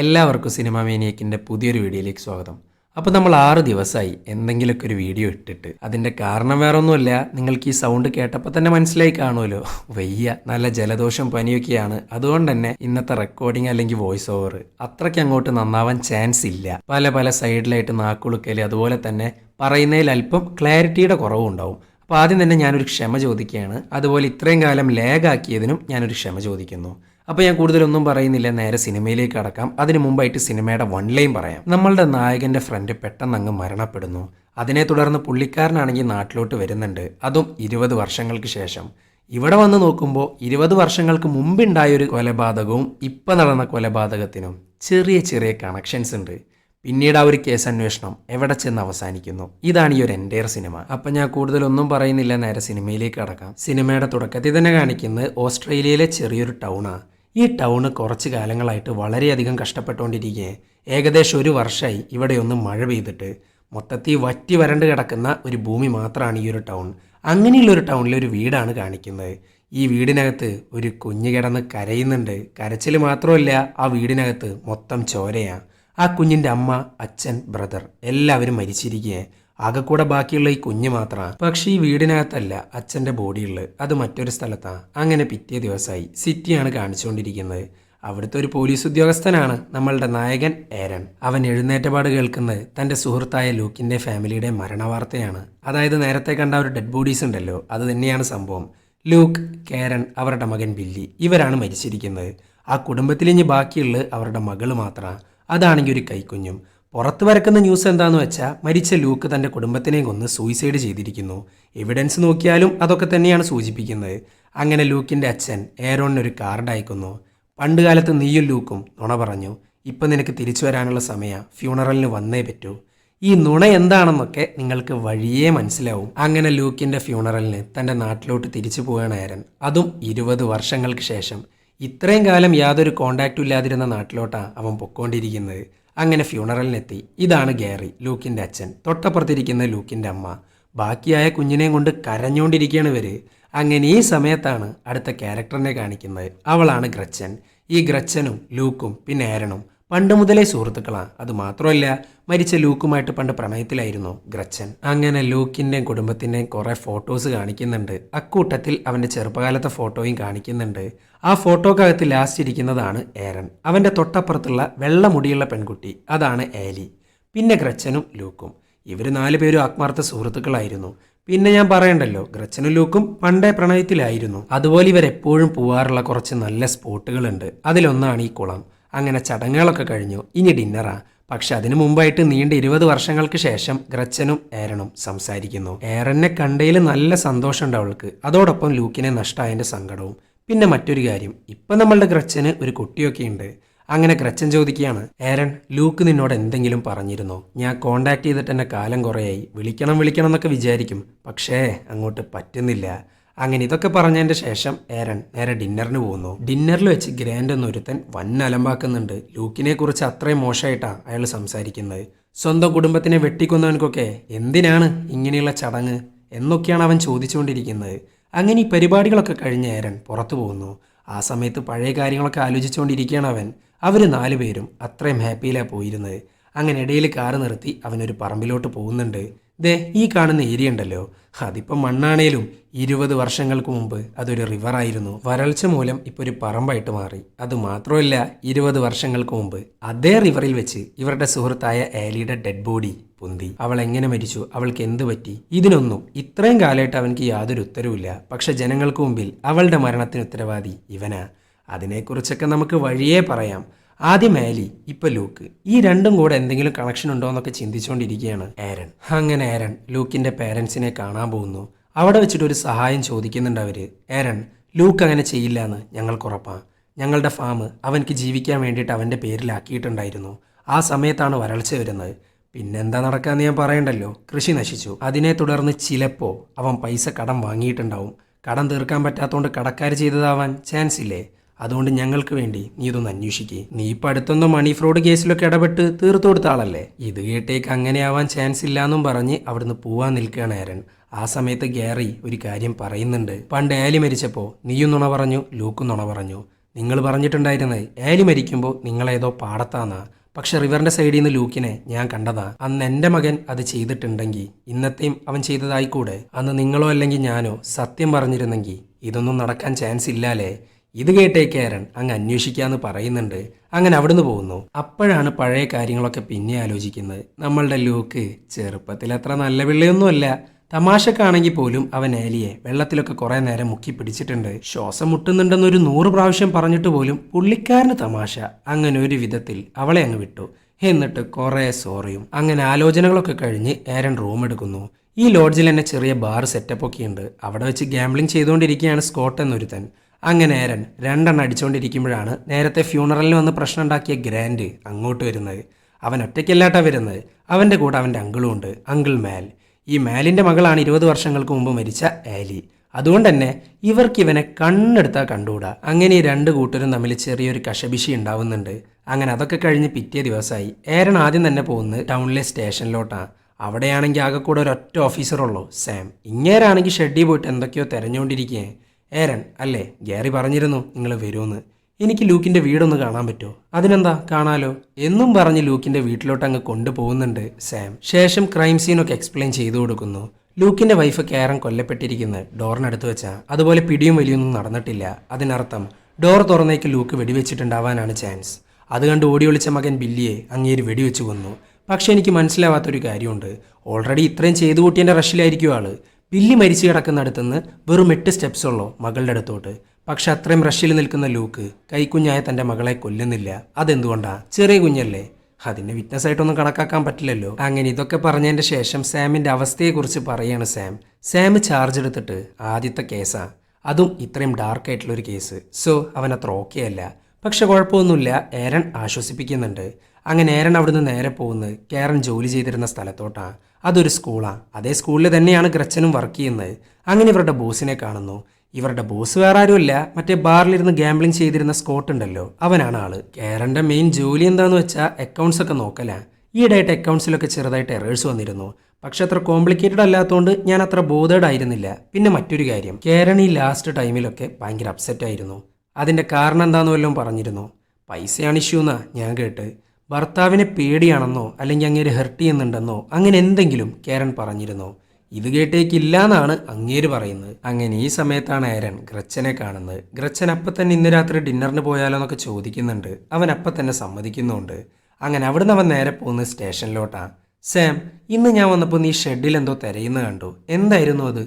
എല്ലാവർക്കും സിനിമ മേനിയക്കിന്റെ പുതിയൊരു വീഡിയോയിലേക്ക് സ്വാഗതം. അപ്പോൾ നമ്മൾ ആറ് ദിവസമായി എന്തെങ്കിലുമൊക്കെ ഒരു വീഡിയോ ഇട്ടിട്ട്. അതിന്റെ കാരണം വേറെ ഒന്നുമില്ല നിങ്ങൾക്ക് ഈ സൗണ്ട് കേട്ടപ്പോൾ തന്നെ മനസ്സിലായി കാണുമല്ലോ. വയ്യ നല്ല ജലദോഷം പനിയൊക്കെയാണ്. അതുകൊണ്ട് തന്നെ ഇന്നത്തെ റെക്കോർഡിംഗ് അല്ലെങ്കിൽ വോയിസ് ഓവർ അത്രയ്ക്ക് അങ്ങോട്ട് നന്നാവാൻ ചാൻസ് ഇല്ല. പല പല സൈഡിലായിട്ട് നാക്കുളുക്കൽ അതുപോലെ തന്നെ പറയുന്നതിൽ അല്പം ക്ലാരിറ്റിയുടെ കുറവുണ്ടാവും അപ്പോൾ ആദ്യം തന്നെ ഞാനൊരു ക്ഷമ ചോദിക്കുകയാണ്. അതുപോലെ ഇത്രയും കാലം ലാഗാക്കിയതിനും ഞാനൊരു ക്ഷമ ചോദിക്കുന്നു. അപ്പോൾ ഞാൻ കൂടുതലൊന്നും പറയുന്നില്ല നേരെ സിനിമയിലേക്ക് കടക്കാം. അതിനു മുമ്പായിട്ട് സിനിമയുടെ വൺ ലൈൻ പറയാം. നമ്മളുടെ നായകന്റെ ഫ്രണ്ട് പെട്ടെന്ന് അങ്ങ് മരണപ്പെടുന്നു. അതിനെ തുടർന്ന് പുള്ളിക്കാരനാണെങ്കിൽ നാട്ടിലോട്ട് വരുന്നുണ്ട്. അതും ഇരുപത് വർഷങ്ങൾക്ക് ശേഷം. ഇവിടെ വന്ന് നോക്കുമ്പോൾ ഇരുപത് വർഷങ്ങൾക്ക് മുമ്പുണ്ടായ ഒരു കൊലപാതകവും ഇപ്പം നടന്ന കൊലപാതകത്തിനും ചെറിയ ചെറിയ കണക്ഷൻസ് ഉണ്ട്. പിന്നീട് ആ ഒരു കേസ് അന്വേഷണം എവിടെ ചെന്ന് അവസാനിക്കുന്നു. ഇതാണ് ഈ ഒരു എന്റെ സിനിമ അപ്പം ഞാൻ കൂടുതലൊന്നും പറയുന്നില്ല നേരെ സിനിമയിലേക്ക് കടക്കാം. സിനിമയുടെ തുടക്കത്തിൽ തന്നെ കാണിക്കുന്നത് ഓസ്ട്രേലിയയിലെ ചെറിയൊരു ടൗണാണ് ഈ ടൗണ് കുറച്ച് കാലങ്ങളായിട്ട് വളരെയധികം കഷ്ടപ്പെട്ടുകൊണ്ടിരിക്കെ. ഏകദേശം ഒരു വർഷമായി ഇവിടെയൊന്നും മഴ പെയ്തിട്ട്. മൊത്തത്തിൽ വറ്റി വരണ്ട് കിടക്കുന്ന ഒരു ഭൂമി മാത്രമാണ് ഈ ഒരു ടൗൺ. അങ്ങനെയുള്ളൊരു ടൗണിലെ ഒരു വീടാണ് കാണിക്കുന്നത്. ഈ വീടിനകത്ത് ഒരു കുഞ്ഞ് കിടന്ന് കരയുന്നുണ്ട്. കരച്ചിൽ മാത്രമല്ല ആ വീടിനകത്ത് മൊത്തം ചോരയാണ് ആ കുഞ്ഞിന്റെ അമ്മ അച്ഛൻ ബ്രദർ എല്ലാവരും മരിച്ചിരിക്കുകയെ ആകെ കൂടെ ബാക്കിയുള്ള ഈ കുഞ്ഞ് മാത്രമാണ് പക്ഷെ ഈ വീടിനകത്തല്ല അച്ഛന്റെ ബോഡിയുള്ളത്. അത് മറ്റൊരു സ്ഥലത്താണ് അങ്ങനെ പിറ്റേ ദിവസമായി സിറ്റിയാണ് കാണിച്ചുകൊണ്ടിരിക്കുന്നത്. അവിടുത്തെ ഒരു പോലീസ് ഉദ്യോഗസ്ഥനാണ് നമ്മളുടെ നായകൻ ഏരൻ. അവൻ എഴുന്നേറ്റപാട് കേൾക്കുന്നത് തന്റെ സുഹൃത്തായ ലൂക്കിന്റെ ഫാമിലിയുടെ മരണവാർത്തയാണ്. അതായത് നേരത്തെ കണ്ട ഒരു ഡെഡ് ബോഡീസ് ഉണ്ടല്ലോ അത് തന്നെയാണ് സംഭവം. ലൂക്ക് കേരൻ അവരുടെ മകൻ ബില്ലി ഇവരാണ് മരിച്ചിരിക്കുന്നത്. ആ കുടുംബത്തിൽ ഇനി ബാക്കിയുള്ളത് അവരുടെ മകൾ മാത്രമാണ് അതാണെങ്കിൽ ഒരു കൈക്കുഞ്ഞും. പുറത്ത് വരക്കുന്ന ന്യൂസ് എന്താന്ന് വെച്ചാൽ മരിച്ച ലൂക്ക് തന്റെ കുടുംബത്തിനെ കൊന്ന് സൂയിസൈഡ് ചെയ്തിരിക്കുന്നു. എവിഡൻസ് നോക്കിയാലും അതൊക്കെ തന്നെയാണ് സൂചിപ്പിക്കുന്നത്. അങ്ങനെ ലൂക്കിന്റെ അച്ഛൻ ഏറോണിനൊരു കാർഡ് അയക്കുന്നു. പണ്ട് കാലത്ത് നീയും ലൂക്കും നുണ പറഞ്ഞു. ഇപ്പം നിനക്ക് തിരിച്ചു വരാനുള്ള സമയം. ഫ്യൂണറലിന് വന്നേ പറ്റൂ. ഈ നുണ എന്താണെന്നൊക്കെ നിങ്ങൾക്ക് വഴിയേ മനസ്സിലാവും. അങ്ങനെ ലൂക്കിന്റെ ഫ്യൂണറലിന് തന്റെ നാട്ടിലോട്ട് തിരിച്ചു പോവുകയാണ് ഏരൻ. അതും ഇരുപത് വർഷങ്ങൾക്ക് ശേഷം. ഇത്രയും കാലം യാതൊരു കോണ്ടാക്റ്റും ഇല്ലാതിരുന്ന നാട്ടിലോട്ടാണ് അവൻ പൊക്കോണ്ടിരിക്കുന്നത്. അങ്ങനെ ഫ്യൂണറലിനെത്തി ഇതാണ് ഗാരി ലൂക്കിന്റെ അച്ഛൻ. തൊട്ടപ്പുറത്തിരിക്കുന്ന ലൂക്കിന്റെ അമ്മ. ബാക്കിയായ കുഞ്ഞിനെയും കൊണ്ട് കരഞ്ഞുകൊണ്ടിരിക്കുകയാണ് ഇവർ അങ്ങനെ ഈ സമയത്താണ് അടുത്ത ക്യാരക്ടറിനെ കാണിക്കുന്നത്. അവളാണ് ഗ്രച്ചൻ. ഈ ഗ്രച്ചനും ലൂക്കും പിന്നെ ഏരനും പണ്ട് മുതലേ സുഹൃത്തുക്കളാണ്. അത് മാത്രമല്ല മരിച്ച ലൂക്കുമായിട്ട് പണ്ട് പ്രണയത്തിലായിരുന്നു ഗ്രച്ചൻ. അങ്ങനെ ലൂക്കിന്റെയും കുടുംബത്തിന്റെയും കുറേ ഫോട്ടോസ് കാണിക്കുന്നുണ്ട്. അക്കൂട്ടത്തിൽ അവന്റെ ചെറുപ്പകാലത്തെ ഫോട്ടോയും കാണിക്കുന്നുണ്ട്. ആ ഫോട്ടോക്കകത്ത് ലാസ്റ്റ് ഇരിക്കുന്നതാണ് ഏരൻ. അവന്റെ തൊട്ടപ്പുറത്തുള്ള വെള്ളമുടിയുള്ള പെൺകുട്ടി. അതാണ് ഏലി. പിന്നെ ഗ്രച്ചനും ലൂക്കും. ഇവർ നാല് പേരും ആത്മാർത്ഥ സുഹൃത്തുക്കളായിരുന്നു. പിന്നെ ഞാൻ പറയണ്ടല്ലോ ഗ്രച്ചനും ലൂക്കും പണ്ടേ പ്രണയത്തിലായിരുന്നു. അതുപോലെ ഇവരെപ്പോഴും പോവാറുള്ള കുറച്ച് നല്ല സ്പോട്ടുകളുണ്ട്. അതിലൊന്നാണ് ഈ കുളം. അങ്ങനെ ചടങ്ങുകളൊക്കെ കഴിഞ്ഞു. ഇനി ഡിന്നറാ പക്ഷെ അതിനു മുമ്പായിട്ട് നീണ്ട ഇരുപത് വർഷങ്ങൾക്ക് ശേഷം ഗ്രച്ചനും ഏരനും സംസാരിക്കുന്നു. ഏറനെ കണ്ടതിൽ നല്ല സന്തോഷമുണ്ട് അവൾക്ക്. അതോടൊപ്പം ലൂക്കിനെ നഷ്ടായതിന്റെ സങ്കടവും. പിന്നെ മറ്റൊരു കാര്യം. ഇപ്പം നമ്മളുടെ ഗ്രച്ചന് ഒരു കുട്ടിയൊക്കെ ഉണ്ട് അങ്ങനെ ഗ്രച്ചൻ ചോദിക്കുകയാണ് ഏരൻ ലൂക്ക് നിന്നോട് എന്തെങ്കിലും പറഞ്ഞിരുന്നോ? ഞാൻ കോണ്ടാക്ട് ചെയ്തിട്ട് എന്നെ കാലം കുറേയായി. വിളിക്കണം വിളിക്കണം എന്നൊക്കെ വിചാരിക്കും. പക്ഷേ അങ്ങോട്ട് പറ്റുന്നില്ല. അങ്ങനെ ഇതൊക്കെ പറഞ്ഞതിന്റെ ശേഷം ഏരൻ നേരെ ഡിന്നറിന് പോകുന്നു. ഡിന്നറിൽ വെച്ച് ഗ്രാൻഡ് എന്നൊരുത്തൻ വൻ അലമ്പാക്കുന്നുണ്ട്. ലൂക്കിനെ കുറിച്ച് അത്രയും മോശമായിട്ടാണ് അയാൾ സംസാരിക്കുന്നത്. സ്വന്തം കുടുംബത്തിനെ വെട്ടിക്കൊന്നവനക്കൊക്കെ എന്തിനാണ് ഇങ്ങനെയുള്ള ചടങ്ങ് എന്നൊക്കെയാണ് അവൻ ചോദിച്ചുകൊണ്ടിരിക്കുന്നത്. അങ്ങനെ ഈ പരിപാടികളൊക്കെ കഴിഞ്ഞ് ഏരൻ പുറത്തു പോകുന്നു. ആ സമയത്ത് പഴയ കാര്യങ്ങളൊക്കെ ആലോചിച്ചുകൊണ്ടിരിക്കുകയാണ് അവൻ. അവർ നാലുപേരും അത്രയും ഹാപ്പിയിലാണ് പോയിരുന്നത്. അങ്ങനെ ഇടയിൽ കാറ് നിർത്തി അവനൊരു പറമ്പിലോട്ട് പോകുന്നുണ്ട്. ദേ ഈ കാണുന്ന ഏരിയ ഉണ്ടല്ലോ. അതിപ്പം മണ്ണാണേലും ഇരുപത് വർഷങ്ങൾക്ക് മുമ്പ് അതൊരു റിവറായിരുന്നു വരൾച്ച മൂലം ഇപ്പോൾ ഒരു പറമ്പായിട്ട് മാറി. അത് മാത്രമല്ല ഇരുപത് വർഷങ്ങൾക്ക് മുമ്പ് അതേ റിവറിൽ വെച്ച് ഇവരുടെ സുഹൃത്തായ ഏലിയുടെ ഡെഡ് ബോഡി പൊന്തി. അവൾ എങ്ങനെ മരിച്ചു? അവൾക്ക് എന്ത് പറ്റി? ഇതിനൊന്നും ഇത്രയും കാലമായിട്ട് അവൻക്ക് യാതൊരു ഉത്തരവില്ല പക്ഷെ ജനങ്ങൾക്ക് മുമ്പിൽ അവളുടെ മരണത്തിന് ഉത്തരവാദി ഇവനാ. അതിനെക്കുറിച്ചൊക്കെ നമുക്ക് വഴിയേ പറയാം. ആദ്യം ആലി ഇപ്പൊ ലൂക്ക്. ഈ രണ്ടും കൂടെ എന്തെങ്കിലും കണക്ഷൻ ഉണ്ടോ എന്നൊക്കെ ചിന്തിച്ചുകൊണ്ടിരിക്കുകയാണ് ആരൻ അങ്ങനെ ആരൻ ലൂക്കിന്റെ പേരൻസിനെ കാണാൻ പോകുന്നു. അവിടെ വെച്ചിട്ട് ഒരു സഹായം ചോദിക്കുന്നുണ്ട് അവർ ഏരൺ ലൂക്ക് അങ്ങനെ ചെയ്യില്ല എന്ന് ഞങ്ങൾക്ക് ഉറപ്പാണ് ഞങ്ങളുടെ ഫാം അവനക്ക് ജീവിക്കാൻ വേണ്ടിയിട്ട് അവന്റെ പേരിലാക്കിയിട്ടുണ്ടായിരുന്നു. ആ സമയത്താണ് വരൾച്ച വരുന്നത്. പിന്നെന്താ നടക്കാന്ന് ഞാൻ പറയണ്ടല്ലോ. കൃഷി നശിച്ചു. അതിനെ തുടർന്ന് ചിലപ്പോൾ അവൻ പൈസ കടം വാങ്ങിയിട്ടുണ്ടാവും. കടം തീർക്കാൻ പറ്റാത്തതുകൊണ്ട് കടക്കാർ ചെയ്തതാവാൻ ചാൻസ് ഇല്ലേ? അതുകൊണ്ട് ഞങ്ങൾക്ക് വേണ്ടി നീ ഇതൊന്ന് അന്വേഷിക്കേ. നീ ഇപ്പം അടുത്തൊന്നും മണി ഫ്രോഡ് കേസിലൊക്കെ ഇടപെട്ട് തീർത്തു കൊടുത്ത ആളല്ലേ? ഇത് കേട്ടേക്ക് അങ്ങനെ ആവാൻ ചാൻസ് ഇല്ലാന്നും പറഞ്ഞ് അവിടുന്ന് പോവാൻ നിൽക്കുകയാണ് ആരൻ ആ സമയത്ത് ഗ്യാറി ഒരു കാര്യം പറയുന്നുണ്ട്. പണ്ട് ആലി മരിച്ചപ്പോൾ നീയും നുണ പറഞ്ഞു ലൂക്കും നുണ പറഞ്ഞു. നിങ്ങൾ പറഞ്ഞിട്ടുണ്ടായിരുന്നത് ഏലി മരിക്കുമ്പോൾ നിങ്ങളേതോ പാടത്താന്നാ. പക്ഷെ റിവറിന്റെ സൈഡിൽ നിന്ന് ലൂക്കിനെ ഞാൻ കണ്ടതാ. അന്ന് എന്റെ മകൻ അത് ചെയ്തിട്ടുണ്ടെങ്കിൽ ഇന്നത്തെയും അവൻ ചെയ്തതായിക്കൂടെ? അന്ന് നിങ്ങളോ അല്ലെങ്കിൽ ഞാനോ സത്യം പറഞ്ഞിരുന്നെങ്കിൽ ഇതൊന്നും നടക്കാൻ ചാൻസ് ഇല്ലാലേ. ഇത് കേട്ടേ കേരൻ അങ്ങ് അന്വേഷിക്കാന്ന് പറയുന്നുണ്ട്. അങ്ങനെ അവിടുന്ന് പോകുന്നു. അപ്പോഴാണ് പഴയ കാര്യങ്ങളൊക്കെ പിന്നെ ആലോചിക്കുന്നത്. നമ്മളുടെ ലൂക്ക് ചെറുപ്പത്തിൽ അത്ര നല്ല പിള്ളയൊന്നുമല്ല. തമാശക്കാണെങ്കിൽ പോലും അവൻ ഏലിയെ വെള്ളത്തിലൊക്കെ കുറെ നേരം മുക്കി പിടിച്ചിട്ടുണ്ട്. ശ്വാസം മുട്ടുന്നുണ്ടെന്നൊരു നൂറ് പ്രാവശ്യം പറഞ്ഞിട്ട് പോലും പുള്ളിക്കാരന് തമാശ. അങ്ങനെ ഒരു വിധത്തിൽ അവളെ അങ്ങ് വിട്ടു. എന്നിട്ട് കുറേ സോറിയും അങ്ങനെ ആലോചനകളൊക്കെ കഴിഞ്ഞ് ഏരൻ റൂം എടുക്കുന്നു. ഈ ലോഡ്ജിൽ തന്നെ ചെറിയ ബാർ സെറ്റപ്പ് ഒക്കെ ഉണ്ട്. അവിടെ വെച്ച് ഗാംബ്ലിംഗ് ചെയ്തുകൊണ്ടിരിക്കുകയാണ് സ്കോട്ട് എന്നൊരുത്തൻ. അങ്ങനെ ഏരൻ രണ്ടെണ്ണം അടിച്ചുകൊണ്ടിരിക്കുമ്പോഴാണ് നേരത്തെ ഫ്യൂണറലിന് വന്ന് പ്രശ്നം ഉണ്ടാക്കിയ ഗ്രാൻഡ് അങ്ങോട്ട് വരുന്നത്. അവൻ ഒറ്റയ്ക്കല്ലാട്ടാ വരുന്നത്. അവന്റെ കൂടെ അവന്റെ അങ്കിളും ഉണ്ട്. അങ്കിൾ മാൽ. ഈ മാലിന്റെ മകളാണ് ഇരുപത് വർഷങ്ങൾക്ക് മുമ്പ് മരിച്ച ആലി. അതുകൊണ്ട് തന്നെ ഇവർക്ക് ഇവനെ കണ്ണെടുത്താൽ കണ്ടുകൂടാ. അങ്ങനെ ഈ രണ്ട് കൂട്ടരും തമ്മിൽ ചെറിയൊരു കശപിശി ഉണ്ടാവുന്നുണ്ട്. അങ്ങനെ അതൊക്കെ കഴിഞ്ഞ് പിറ്റേ ദിവസമായി. ഏരൻ ആദ്യം തന്നെ പോകുന്നത് ടൗണിലെ സ്റ്റേഷനിലോട്ടാണ് അവിടെയാണെങ്കിൽ ആകെ കൂടെ ഒരൊറ്റ ഓഫീസറുള്ളൂ സാം. ഇങ്ങേരാണെങ്കിൽ ഷെഡിൽ പോയിട്ട് എന്തൊക്കെയോ തിരഞ്ഞുകൊണ്ടിരിക്കുകയാണ്. ഏരൻ അല്ലേ? ഗ്യാരി പറഞ്ഞിരുന്നു നിങ്ങൾ വരുമെന്ന്. എനിക്ക് ലൂക്കിന്റെ വീടൊന്ന് കാണാൻ പറ്റുമോ? അതിനെന്താ കാണാലോ? എന്നും പറഞ്ഞ് ലൂക്കിന്റെ വീട്ടിലോട്ട് അങ്ങ് കൊണ്ടുപോകുന്നുണ്ട് സാം. ശേഷം ക്രൈം സീനൊക്കെ എക്സ്പ്ലെയിൻ ചെയ്തു കൊടുക്കുന്നു. ലൂക്കിന്റെ വൈഫ് കേരൻ കൊല്ലപ്പെട്ടിരിക്കുന്നത് ഡോറിനടുത്ത് വെച്ചാൽ അതുപോലെ പിടിയും വലിയൊന്നും നടന്നിട്ടില്ല. അതിനർത്ഥം ഡോർ തുറന്നേക്ക് ലൂക്ക് വെടിവെച്ചിട്ടുണ്ടാവാനാണ് ചാൻസ് അത് കണ്ട് ഓടി ഒളിച്ച മകൻ ബില്ലിയെ അങ്ങേര് വെടിവെച്ച് കൊന്നു. പക്ഷേ എനിക്ക് മനസ്സിലാവാത്തൊരു കാര്യമുണ്ട്. ഓൾറെഡി ഇത്രയും ചെയ്തു കൂട്ടിയതിന്റെ റഷിലായിരിക്കും ആൾ. ബില്ലി മരിച്ചു കിടക്കുന്ന അടുത്തുനിന്ന് വെറും എട്ട് സ്റ്റെപ്സ് ഉള്ളോ മകളുടെ അടുത്തോട്ട്. പക്ഷെ അത്രയും റഷിൽ നിൽക്കുന്ന ലൂക്ക് കൈക്കുഞ്ഞായ തന്റെ മകളെ കൊല്ലുന്നില്ല. അതെന്തുകൊണ്ടാ? ചെറിയ കുഞ്ഞല്ലേ? അതിനെ വിറ്റ്നസ് ആയിട്ടൊന്നും കണക്കാക്കാൻ പറ്റില്ലല്ലോ. അങ്ങനെ ഇതൊക്കെ പറഞ്ഞതിന്റെ ശേഷം സാമിന്റെ അവസ്ഥയെക്കുറിച്ച് പറയാണ് സാം. സാം ചാർജ് എടുത്തിട്ട് ആദ്യത്തെ കേസാ. അതും ഇത്രയും ഡാർക്ക് ആയിട്ടുള്ള ഒരു കേസ് സോ അവൻ അത്ര ഓക്കെ അല്ല. പക്ഷെ കുഴപ്പമൊന്നുമില്ല. ഏരൻ ആശ്വസിപ്പിക്കുന്നുണ്ട്. അങ്ങനെ ഏരൻ അവിടുന്ന് നേരെ പോകുന്നത് കേരൻ ജോലി ചെയ്തിരുന്ന സ്ഥലത്തോട്ടാണ് അതൊരു സ്കൂളാണ് അതേ സ്കൂളിൽ തന്നെയാണ് ഗ്രച്ചനും വർക്ക് ചെയ്യുന്നത്. അങ്ങനെ ഇവരുടെ ബോസിനെ കാണുന്നു. ഇവരുടെ ബോസ് വേറെ ആരുമല്ല മറ്റേ ബാറിലിരുന്ന് ഗാംബ്ലിംഗ് ചെയ്തിരുന്ന സ്കോട്ട് ഉണ്ടല്ലോ. അവനാണ് ആൾ. കേരന്റെ മെയിൻ ജോലി എന്താന്ന് വെച്ചാൽ അക്കൗണ്ട്സ് ഒക്കെ നോക്കലാ. ഈയിടെയായിട്ട് അക്കൗണ്ട്സിലൊക്കെ ചെറുതായിട്ട് എറേഴ്സ് വന്നിരുന്നു. പക്ഷെ അത്ര കോംപ്ലിക്കേറ്റഡ് അല്ലാത്തതുകൊണ്ട് ഞാൻ അത്ര ബോധേഡ് ആയിരുന്നില്ല. പിന്നെ മറ്റൊരു കാര്യം. കേരൺ ഈ ലാസ്റ്റ് ടൈമിലൊക്കെ ഭയങ്കര അപ്സെറ്റ് ആയിരുന്നു. അതിന്റെ കാരണം എന്താന്ന് വല്ലതും പറഞ്ഞിരുന്നു? പൈസയാണ് ഇഷ്യൂ എന്നാ ഞാൻ കേട്ട്. ഭർത്താവിനെ പേടിയാണെന്നോ അല്ലെങ്കിൽ അങ്ങനെ ഹെർട്ട് ചെയ്യുന്നുണ്ടെന്നോ അങ്ങനെ എന്തെങ്കിലും കേരൺ പറഞ്ഞിരുന്നോ? ഇത് കേട്ടേക്കില്ല എന്നാണ് അങ്ങേര് പറയുന്നത്. അങ്ങനെ ഈ സമയത്താണ് ഏരൻ ഗ്രച്ചനെ കാണുന്നത്. ഗ്രച്ചൻ അപ്പൊ തന്നെ ഇന്ന് രാത്രി ഡിന്നറിന് പോയാലോ എന്നൊക്കെ ചോദിക്കുന്നുണ്ട്. അവൻ അപ്പൊ തന്നെ സമ്മതിക്കുന്നുണ്ട്. അങ്ങനെ അവിടുന്ന് അവൻ നേരെ പോകുന്നത് സ്റ്റേഷനിലോട്ടാണ് സാം ഇന്ന് ഞാൻ വന്നപ്പോൾ നീ ഷെഡിൽ എന്തോ തിരയുന്ന കണ്ടു. എന്തായിരുന്നു അത്?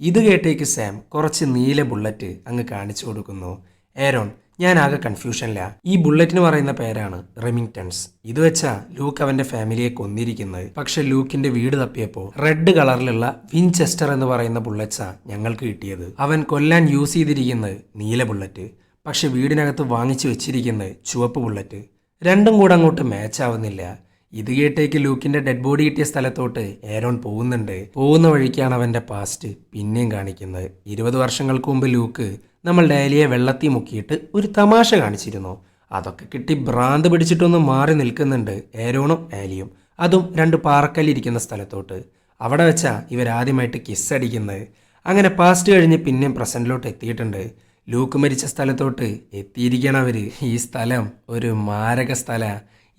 ഇത് കേട്ടേക്ക് സാം കുറച്ച് നീല ബുള്ളറ്റ് അങ്ങ് കാണിച്ചു കൊടുക്കുന്നു. ഏരോൺ ഞാൻ ആകെ കൺഫ്യൂഷനില്ല ഈ ബുള്ളറ്റിന് പറയുന്ന പേരാണ് റെമിങ്ടൺസ് ഇത് വെച്ചാ ലൂക്ക് അവന്റെ ഫാമിലിയെ കൊന്നിരിക്കുന്നത്. പക്ഷെ ലൂക്കിന്റെ വീട് തപ്പിയപ്പോ റെഡ് കളറിലുള്ള വിൻചെസ്റ്റർ എന്ന് പറയുന്ന ബുള്ളറ്റ്സാ ഞങ്ങൾക്ക് കിട്ടിയത്. അവൻ കൊല്ലാൻ യൂസ് ചെയ്തിരിക്കുന്നത് നീല ബുള്ളറ്റ് പക്ഷെ വീടിനകത്ത് വാങ്ങിച്ചു വെച്ചിരിക്കുന്നത് ചുവപ്പ് ബുള്ളറ്റ് രണ്ടും കൂടെ അങ്ങോട്ട് മാച്ച് ആവുന്നില്ല. ഇത് കേട്ടേക്ക് ലൂക്കിന്റെ ഡെഡ് ബോഡി കിട്ടിയ സ്ഥലത്തോട്ട് ഏരോൺ പോകുന്നുണ്ട്. പോകുന്ന വഴിക്കാണ് അവന്റെ പാസ്റ്റ് പിന്നെയും കാണിക്കുന്നത്. ഇരുപത് വർഷങ്ങൾക്ക് മുമ്പ് ലൂക്ക് നമ്മൾ ഡാലിയെ വെള്ളത്തിൽ മുക്കിയിട്ട് ഒരു തമാശ കാണിച്ചിരുന്നു. അതൊക്കെ കിട്ടി ഭ്രാന്ത് പിടിച്ചിട്ടൊന്ന് മാറി നിൽക്കുന്നുണ്ട് ഏരോണും ആലിയും അതും രണ്ട് പാറക്കല്ലിരിക്കുന്ന സ്ഥലത്തോട്ട്. അവിടെ വെച്ചാ ഇവരാദ്യമായിട്ട് കിസ് അടിക്കുന്നത്. അങ്ങനെ പാസ്റ്റ് കഴിഞ്ഞ് പിന്നെയും പ്രസന്റിലോട്ട് എത്തിയിട്ടുണ്ട്. ലൂക്ക് മരിച്ച സ്ഥലത്തോട്ട് എത്തിയിരിക്കണം അവർ. ഈ സ്ഥലം ഒരു മാരക സ്ഥല.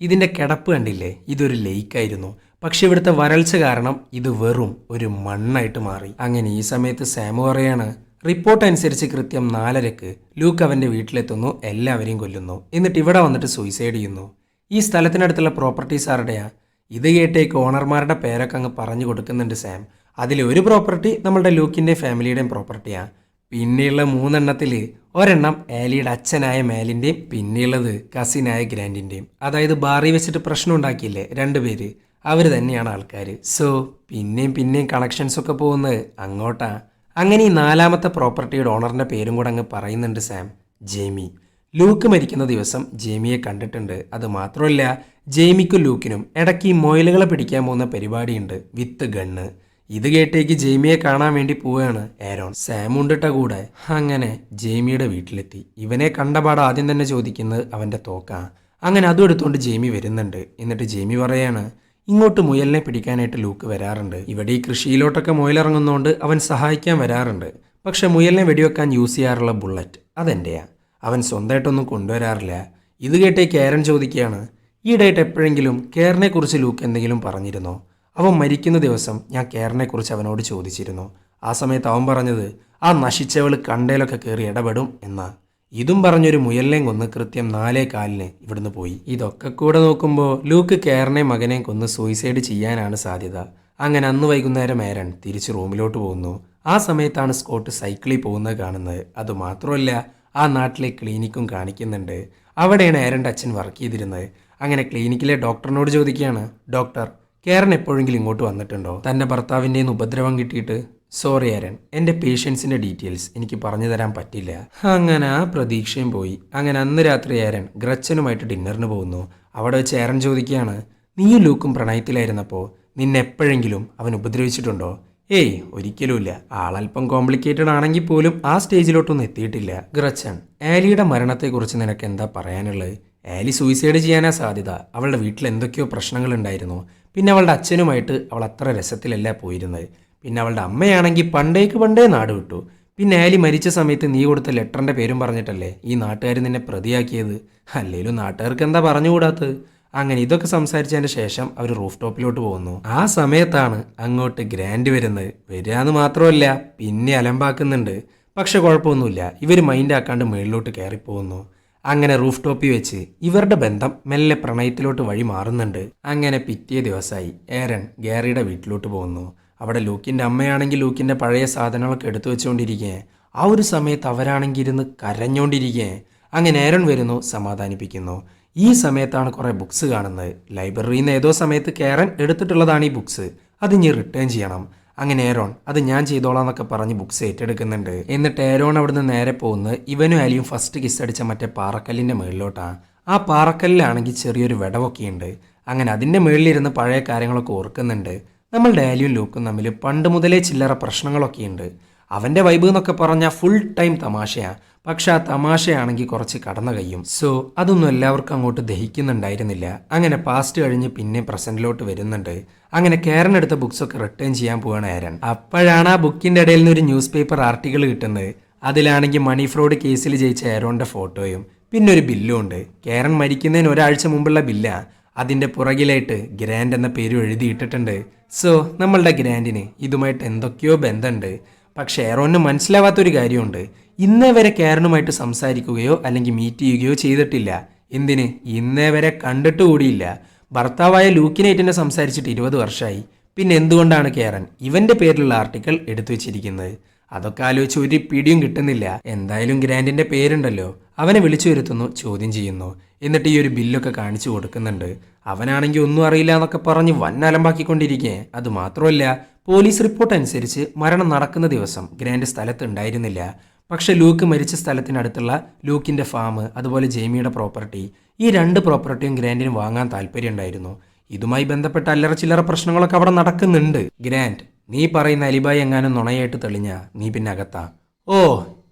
ഇതിന്റെ കിടപ്പ് കണ്ടില്ലേ? ഇതൊരു ലേക്കായിരുന്നു പക്ഷെ ഇവിടുത്തെ വരൾച്ച കാരണം ഇത് വെറും ഒരു മണ്ണായിട്ട് മാറി. അങ്ങനെ ഈ സമയത്ത് സാമു പറയാണ് റിപ്പോർട്ട് അനുസരിച്ച് കൃത്യം നാലരക്ക് ലൂക്ക് അവന്റെ വീട്ടിലെത്തുന്നു എല്ലാവരെയും കൊല്ലുന്നു. എന്നിട്ട് ഇവിടെ വന്നിട്ട് സൂയിസൈഡ് ചെയ്യുന്നു. ഈ സ്ഥലത്തിനടുത്തുള്ള പ്രോപ്പർട്ടീസ് ആരുടെയാ? ഇത് കേട്ടേക്ക് ഓണർമാരുടെ പേരൊക്കെ അങ്ങ് പറഞ്ഞു കൊടുക്കുന്നുണ്ട് സാം അതിൽ ഒരു പ്രോപ്പർട്ടി നമ്മളുടെ ലൂക്കിന്റെ ഫാമിലിയുടെയും പ്രോപ്പർട്ടിയാണ് പിന്നെയുള്ള മൂന്നെണ്ണത്തിൽ ഒരെണ്ണം ആലിയുടെ അച്ഛനായ മേലിന്റെയും പിന്നെയുള്ളത് കസിനായ ഗ്രാൻഡിന്റെയും അതായത് ബാറി വെച്ചിട്ട് പ്രശ്നം ഉണ്ടാക്കിയില്ലേ രണ്ടുപേര് അവർ തന്നെയാണ് ആൾക്കാർ സോ പിന്നെയും പിന്നെയും കണക്ഷൻസ് ഒക്കെ പോകുന്നത് അങ്ങോട്ടാ. അങ്ങനെ ഈ നാലാമത്തെ പ്രോപ്പർട്ടിയുടെ ഓണറിന്റെ പേരും കൂടെ അങ്ങ് പറയുന്നുണ്ട് സാം. ജേമി ലൂക്ക് മരിക്കുന്ന ദിവസം ജേമിയെ കണ്ടിട്ടുണ്ട്. അത് മാത്രമല്ല ജേമിക്കും ലൂക്കിനും ഇടയ്ക്ക് ഈ മൊയലുകളെ പിടിക്കാൻ പോകുന്ന പരിപാടിയുണ്ട്. With gun. ഇത് കേട്ടേക്ക് ജേമിയെ കാണാൻ വേണ്ടി പോവുകയാണ് ആരോൺ. സാം ഉണ്ടിട്ട കൂടെ. അങ്ങനെ ജേമിയുടെ വീട്ടിലെത്തി. ഇവനെ കണ്ടപാട് ആദ്യം തന്നെ ചോദിക്കുന്നത് അവന്റെ തോക്കാ. അങ്ങനെ അതും എടുത്തുകൊണ്ട് ജേമി വരുന്നുണ്ട്. എന്നിട്ട് ജേമി പറയാണ് ഇങ്ങോട്ട് മുയലിനെ പിടിക്കാനായിട്ട് ലൂക്ക് വരാറുണ്ട്. ഇവിടെ ഈ കൃഷിയിലോട്ടൊക്കെ മുയലിറങ്ങുന്നതുകൊണ്ട് അവൻ സഹായിക്കാൻ വരാറുണ്ട്. പക്ഷെ മുയലിനെ വെടിവെക്കാൻ യൂസ് ചെയ്യാറുള്ള ബുള്ളറ്റ് അതെന്റെയാ? അവൻ സ്വന്തമായിട്ടൊന്നും കൊണ്ടുവരാറില്ല. ഇത് കേട്ടേ കേരൻ ചോദിക്കുകയാണ് ഈയിടെയായിട്ട് എപ്പോഴെങ്കിലും കേറിനെ കുറിച്ച് ലൂക്ക് എന്തെങ്കിലും പറഞ്ഞിരുന്നോ? അവൻ മരിക്കുന്ന ദിവസം ഞാൻ കേറിനെ കുറിച്ച് അവനോട് ചോദിച്ചിരുന്നു. ആ സമയത്ത് അവൻ പറഞ്ഞത് ആ നശിച്ചവൾ കണ്ടേലൊക്കെ കയറി ഇടപെടും എന്നാ. ഇതും പറഞ്ഞൊരു മുയലിനെയും കൊന്ന് കൃത്യം നാലേ കാലിന് ഇവിടുന്ന് പോയി. ഇതൊക്കെ കൂടെ നോക്കുമ്പോൾ ലൂക്ക് കേറിനെയും മകനെയും കൊന്ന് സൂയിസൈഡ് ചെയ്യാനാണ് സാധ്യത. അങ്ങനെ അന്ന് വൈകുന്നേരം ഏരൻ തിരിച്ച് റൂമിലോട്ട് പോകുന്നു ആ സമയത്താണ് സ്കോട്ട് സൈക്കിളിൽ പോകുന്നത് കാണുന്നത്. അതുമാത്രമല്ല ആ നാട്ടിലെ ക്ലിനിക്കും കാണിക്കുന്നുണ്ട്. അവിടെയാണ് ഏരന്റെ അച്ഛൻ വർക്ക് ചെയ്തിരുന്നത്. അങ്ങനെ ക്ലിനിക്കിലെ ഡോക്ടറിനോട് ചോദിക്കുകയാണ് ഡോക്ടർ കേരൻ എപ്പോഴെങ്കിലും ഇങ്ങോട്ട് വന്നിട്ടുണ്ടോ? തന്റെ ഭർത്താവിന്റെ ഉപദ്രവം കിട്ടിയിട്ട്? സോറി ആരൻ എന്റെ പേഷ്യൻസിന്റെ ഡീറ്റെയിൽസ് എനിക്ക് പറഞ്ഞു തരാൻ പറ്റില്ല. അങ്ങനെ ആ പ്രതീക്ഷയും പോയി. അങ്ങനെ അന്ന് രാത്രി ആരൻ ഗ്രച്ചനുമായിട്ട് ഡിന്നറിന് പോകുന്നു. അവിടെ വെച്ച് ഏരൻ ചോദിക്കുകയാണ് നീയും ലൂക്കും പ്രണയത്തിലായിരുന്നപ്പോൾ നിന്നെ എപ്പോഴെങ്കിലും അവൻ ഉപദ്രവിച്ചിട്ടുണ്ടോ? ഏയ് ഒരിക്കലുമില്ല ആളല്പം കോംപ്ലിക്കേറ്റഡ് ആണെങ്കിൽ പോലും ആ സ്റ്റേജിലോട്ടൊന്നും എത്തിയിട്ടില്ല. ഗ്രച്ചൻ ആലിയുടെ മരണത്തെക്കുറിച്ച് നിനക്ക് എന്താ പറയാനുള്ളത്? ആലി സൂയിസൈഡ് ചെയ്യാനാ സാധ്യത. അവളുടെ വീട്ടിൽ എന്തൊക്കെയോ പ്രശ്നങ്ങളുണ്ടായിരുന്നു. പിന്നെ അവളുടെ അച്ഛനുമായിട്ട് അവൾ അത്ര രസത്തിലല്ല പോയിരുന്നത്. പിന്നെ അവളുടെ അമ്മയാണെങ്കിൽ പണ്ടേക്ക് പണ്ടേ നാട് വിട്ടു. പിന്നെ ആലി മരിച്ച സമയത്ത് നീ കൊടുത്ത ലെറ്ററിന്റെ പേരും പറഞ്ഞിട്ടല്ലേ ഈ നാട്ടുകാർ നിന്നെ പ്രതിയാക്കിയത്? അല്ലേലും നാട്ടുകാർക്ക് എന്താ പറഞ്ഞുകൂടാത്തത്? അങ്ങനെ ഇതൊക്കെ സംസാരിച്ചതിന് ശേഷം അവർ റൂഫ് ടോപ്പിലോട്ട് പോകുന്നു. ആ സമയത്താണ് അങ്ങോട്ട് ഗ്രാൻഡ് വരുന്നത്. വരികയെന്ന് മാത്രമല്ല പിന്നെ അലമ്പാക്കുന്നുണ്ട്. പക്ഷെ കുഴപ്പമൊന്നുമില്ല. ഇവർ മൈൻഡ് ആക്കാണ്ട് മുകളിലോട്ട് കയറിപ്പോകുന്നു അങ്ങനെ റൂഫ് ടോപ്പിൽ വെച്ച് ഇവരുടെ ബന്ധം മെല്ലെ പ്രണയത്തിലോട്ട് വഴി മാറുന്നുണ്ട്. അങ്ങനെ പിറ്റേ ദിവസമായി ഏരൻ ഗാരിയുടെ വീട്ടിലോട്ട് പോകുന്നു. അവിടെ ലൂക്കിന്റെ അമ്മയാണെങ്കിൽ ലൂക്കിന്റെ പഴയ സാധനങ്ങളൊക്കെ എടുത്തു വെച്ചുകൊണ്ടിരിക്കേ. ആ ഒരു സമയത്ത് അവരാണെങ്കിൽ ഇരുന്ന് കരഞ്ഞുകൊണ്ടിരിക്കേ അങ്ങനെ ഏരൺ വരുന്നു സമാധാനിപ്പിക്കുന്നു. ഈ സമയത്താണ് കുറേ ബുക്സ് കാണുന്നത്. ലൈബ്രറിയിൽ നിന്ന് ഏതോ സമയത്ത് കേരൻ എടുത്തിട്ടുള്ളതാണ് ഈ ബുക്സ് അത് ഇനി റിട്ടേൺ ചെയ്യണം. അങ്ങനെ ഏരോൺ അത് ഞാൻ ചെയ്തോളാം എന്നൊക്കെ പറഞ്ഞ് ബുക്സ് ഏറ്റെടുക്കുന്നുണ്ട്. എന്നിട്ട് ഏരോൺ അവിടുന്ന് നേരെ പോകുന്നത് ഇവനും അലിയും ഫസ്റ്റ് കിസ് അടിച്ച മറ്റേ പാറക്കല്ലിന്റെ മുകളിലോട്ടാണ് ആ പാറക്കല്ലിലാണെങ്കിൽ ചെറിയൊരു വിടവൊക്കെ ഉണ്ട് അങ്ങനെ അതിന്റെ മുകളിലിരുന്ന് പഴയ കാര്യങ്ങളൊക്കെ ഓർക്കുന്നുണ്ട്. നമ്മളുടെ ഡാലിയും ലൂക്കും തമ്മിൽ പണ്ട് മുതലേ ചില്ലറ പ്രശ്നങ്ങളൊക്കെ ഉണ്ട് അവന്റെ വൈബ് എന്നൊക്കെ പറഞ്ഞാൽ ഫുൾ ടൈം തമാശയാണ് പക്ഷെ ആ തമാശയാണെങ്കിൽ കുറച്ച് കടന്ന കഴിയും സോ അതൊന്നും എല്ലാവർക്കും അങ്ങോട്ട് ദഹിക്കുന്നുണ്ടായിരുന്നില്ല. അങ്ങനെ പാസ്റ്റ് കഴിഞ്ഞ് പിന്നെ പ്രസന്റിലോട്ട് വരുന്നുണ്ട്. അങ്ങനെ കേരൻ എടുത്ത ബുക്സൊക്കെ റിട്ടേൺ ചെയ്യാൻ പോവാണ് ഏരൻ അപ്പോഴാണ് ആ ബുക്കിന്റെ ഇടയിൽ നിന്ന് ഒരു ന്യൂസ് പേപ്പർ ആർട്ടിക്കിൾ കിട്ടുന്നത് അതിലാണെങ്കിൽ മണി ഫ്രോഡ് കേസിൽ ജയിച്ച ഏരോന്റെ ഫോട്ടോയും പിന്നെ ഒരു ബില്ലും ഉണ്ട്. കേരൻ മരിക്കുന്നതിന് ഒരാഴ്ച മുമ്പുള്ള ബില്ലാ അതിന്റെ പുറകിലായിട്ട് ഗ്രാൻഡ് എന്ന പേരും എഴുതിയിട്ടിട്ടുണ്ട്. സോ നമ്മളുടെ ഗ്രാൻഡിന് ഇതുമായിട്ട് എന്തൊക്കെയോ ബന്ധമുണ്ട്. പക്ഷേ എറോന് മനസ്സിലാവാത്തൊരു കാര്യമുണ്ട്. ഇന്നേ വരെ കാരനുമായിട്ട് സംസാരിക്കുകയോ അല്ലെങ്കിൽ മീറ്റ് ചെയ്യുകയോ ചെയ്തിട്ടില്ല. എന്തിന്? ഇന്നേ വരെ കണ്ടിട്ട് കൂടിയില്ല. ഭർത്താവായ ലൂക്കിനേറ്റിനെ സംസാരിച്ചിട്ട് ഇരുപത് വർഷമായി പിന്നെ എന്തുകൊണ്ടാണ് കേരൻ ഇവന്റെ പേരിലുള്ള ആർട്ടിക്കിൾ എടുത്തു വെച്ചിരിക്കുന്നത്? അതൊക്കെ ആലോചിച്ച് ഒരു പിടിയും കിട്ടുന്നില്ല. എന്തായാലും ഗ്രാൻഡിന്റെ പേരുണ്ടല്ലോ. അവനെ വിളിച്ചു വരുത്തുന്നു ചോദ്യം ചെയ്യുന്നു. എന്നിട്ട് ഈ ഒരു ബില്ലൊക്കെ കാണിച്ചു കൊടുക്കുന്നുണ്ട്. അവനാണെങ്കിൽ ഒന്നും അറിയില്ല എന്നൊക്കെ പറഞ്ഞ് വന്നലമ്പാക്കിക്കൊണ്ടിരിക്കേ അത് മാത്രമല്ല പോലീസ് റിപ്പോർട്ട് അനുസരിച്ച് മരണം നടക്കുന്ന ദിവസം ഗ്രാൻഡ് സ്ഥലത്ത് ഉണ്ടായിരുന്നില്ല പക്ഷെ ലൂക്ക് മരിച്ച സ്ഥലത്തിനടുത്തുള്ള ലൂക്കിന്റെ ഫാം അതുപോലെ ജെയ്മിയുടെ പ്രോപ്പർട്ടി ഈ രണ്ട് പ്രോപ്പർട്ടിയും ഗ്രാൻഡിന് വാങ്ങാൻ താല്പര്യമുണ്ടായിരുന്നു. ഇതുമായി ബന്ധപ്പെട്ട അല്ലറ ചില്ലറ പ്രശ്നങ്ങളൊക്കെ അവിടെ നടക്കുന്നുണ്ട്. ഗ്രാൻഡ് നീ പറയുന്ന അലിബായി എങ്ങാനും നുണയായിട്ട് തെളിഞ്ഞ നീ പിന്നെ അകത്താ? ഓ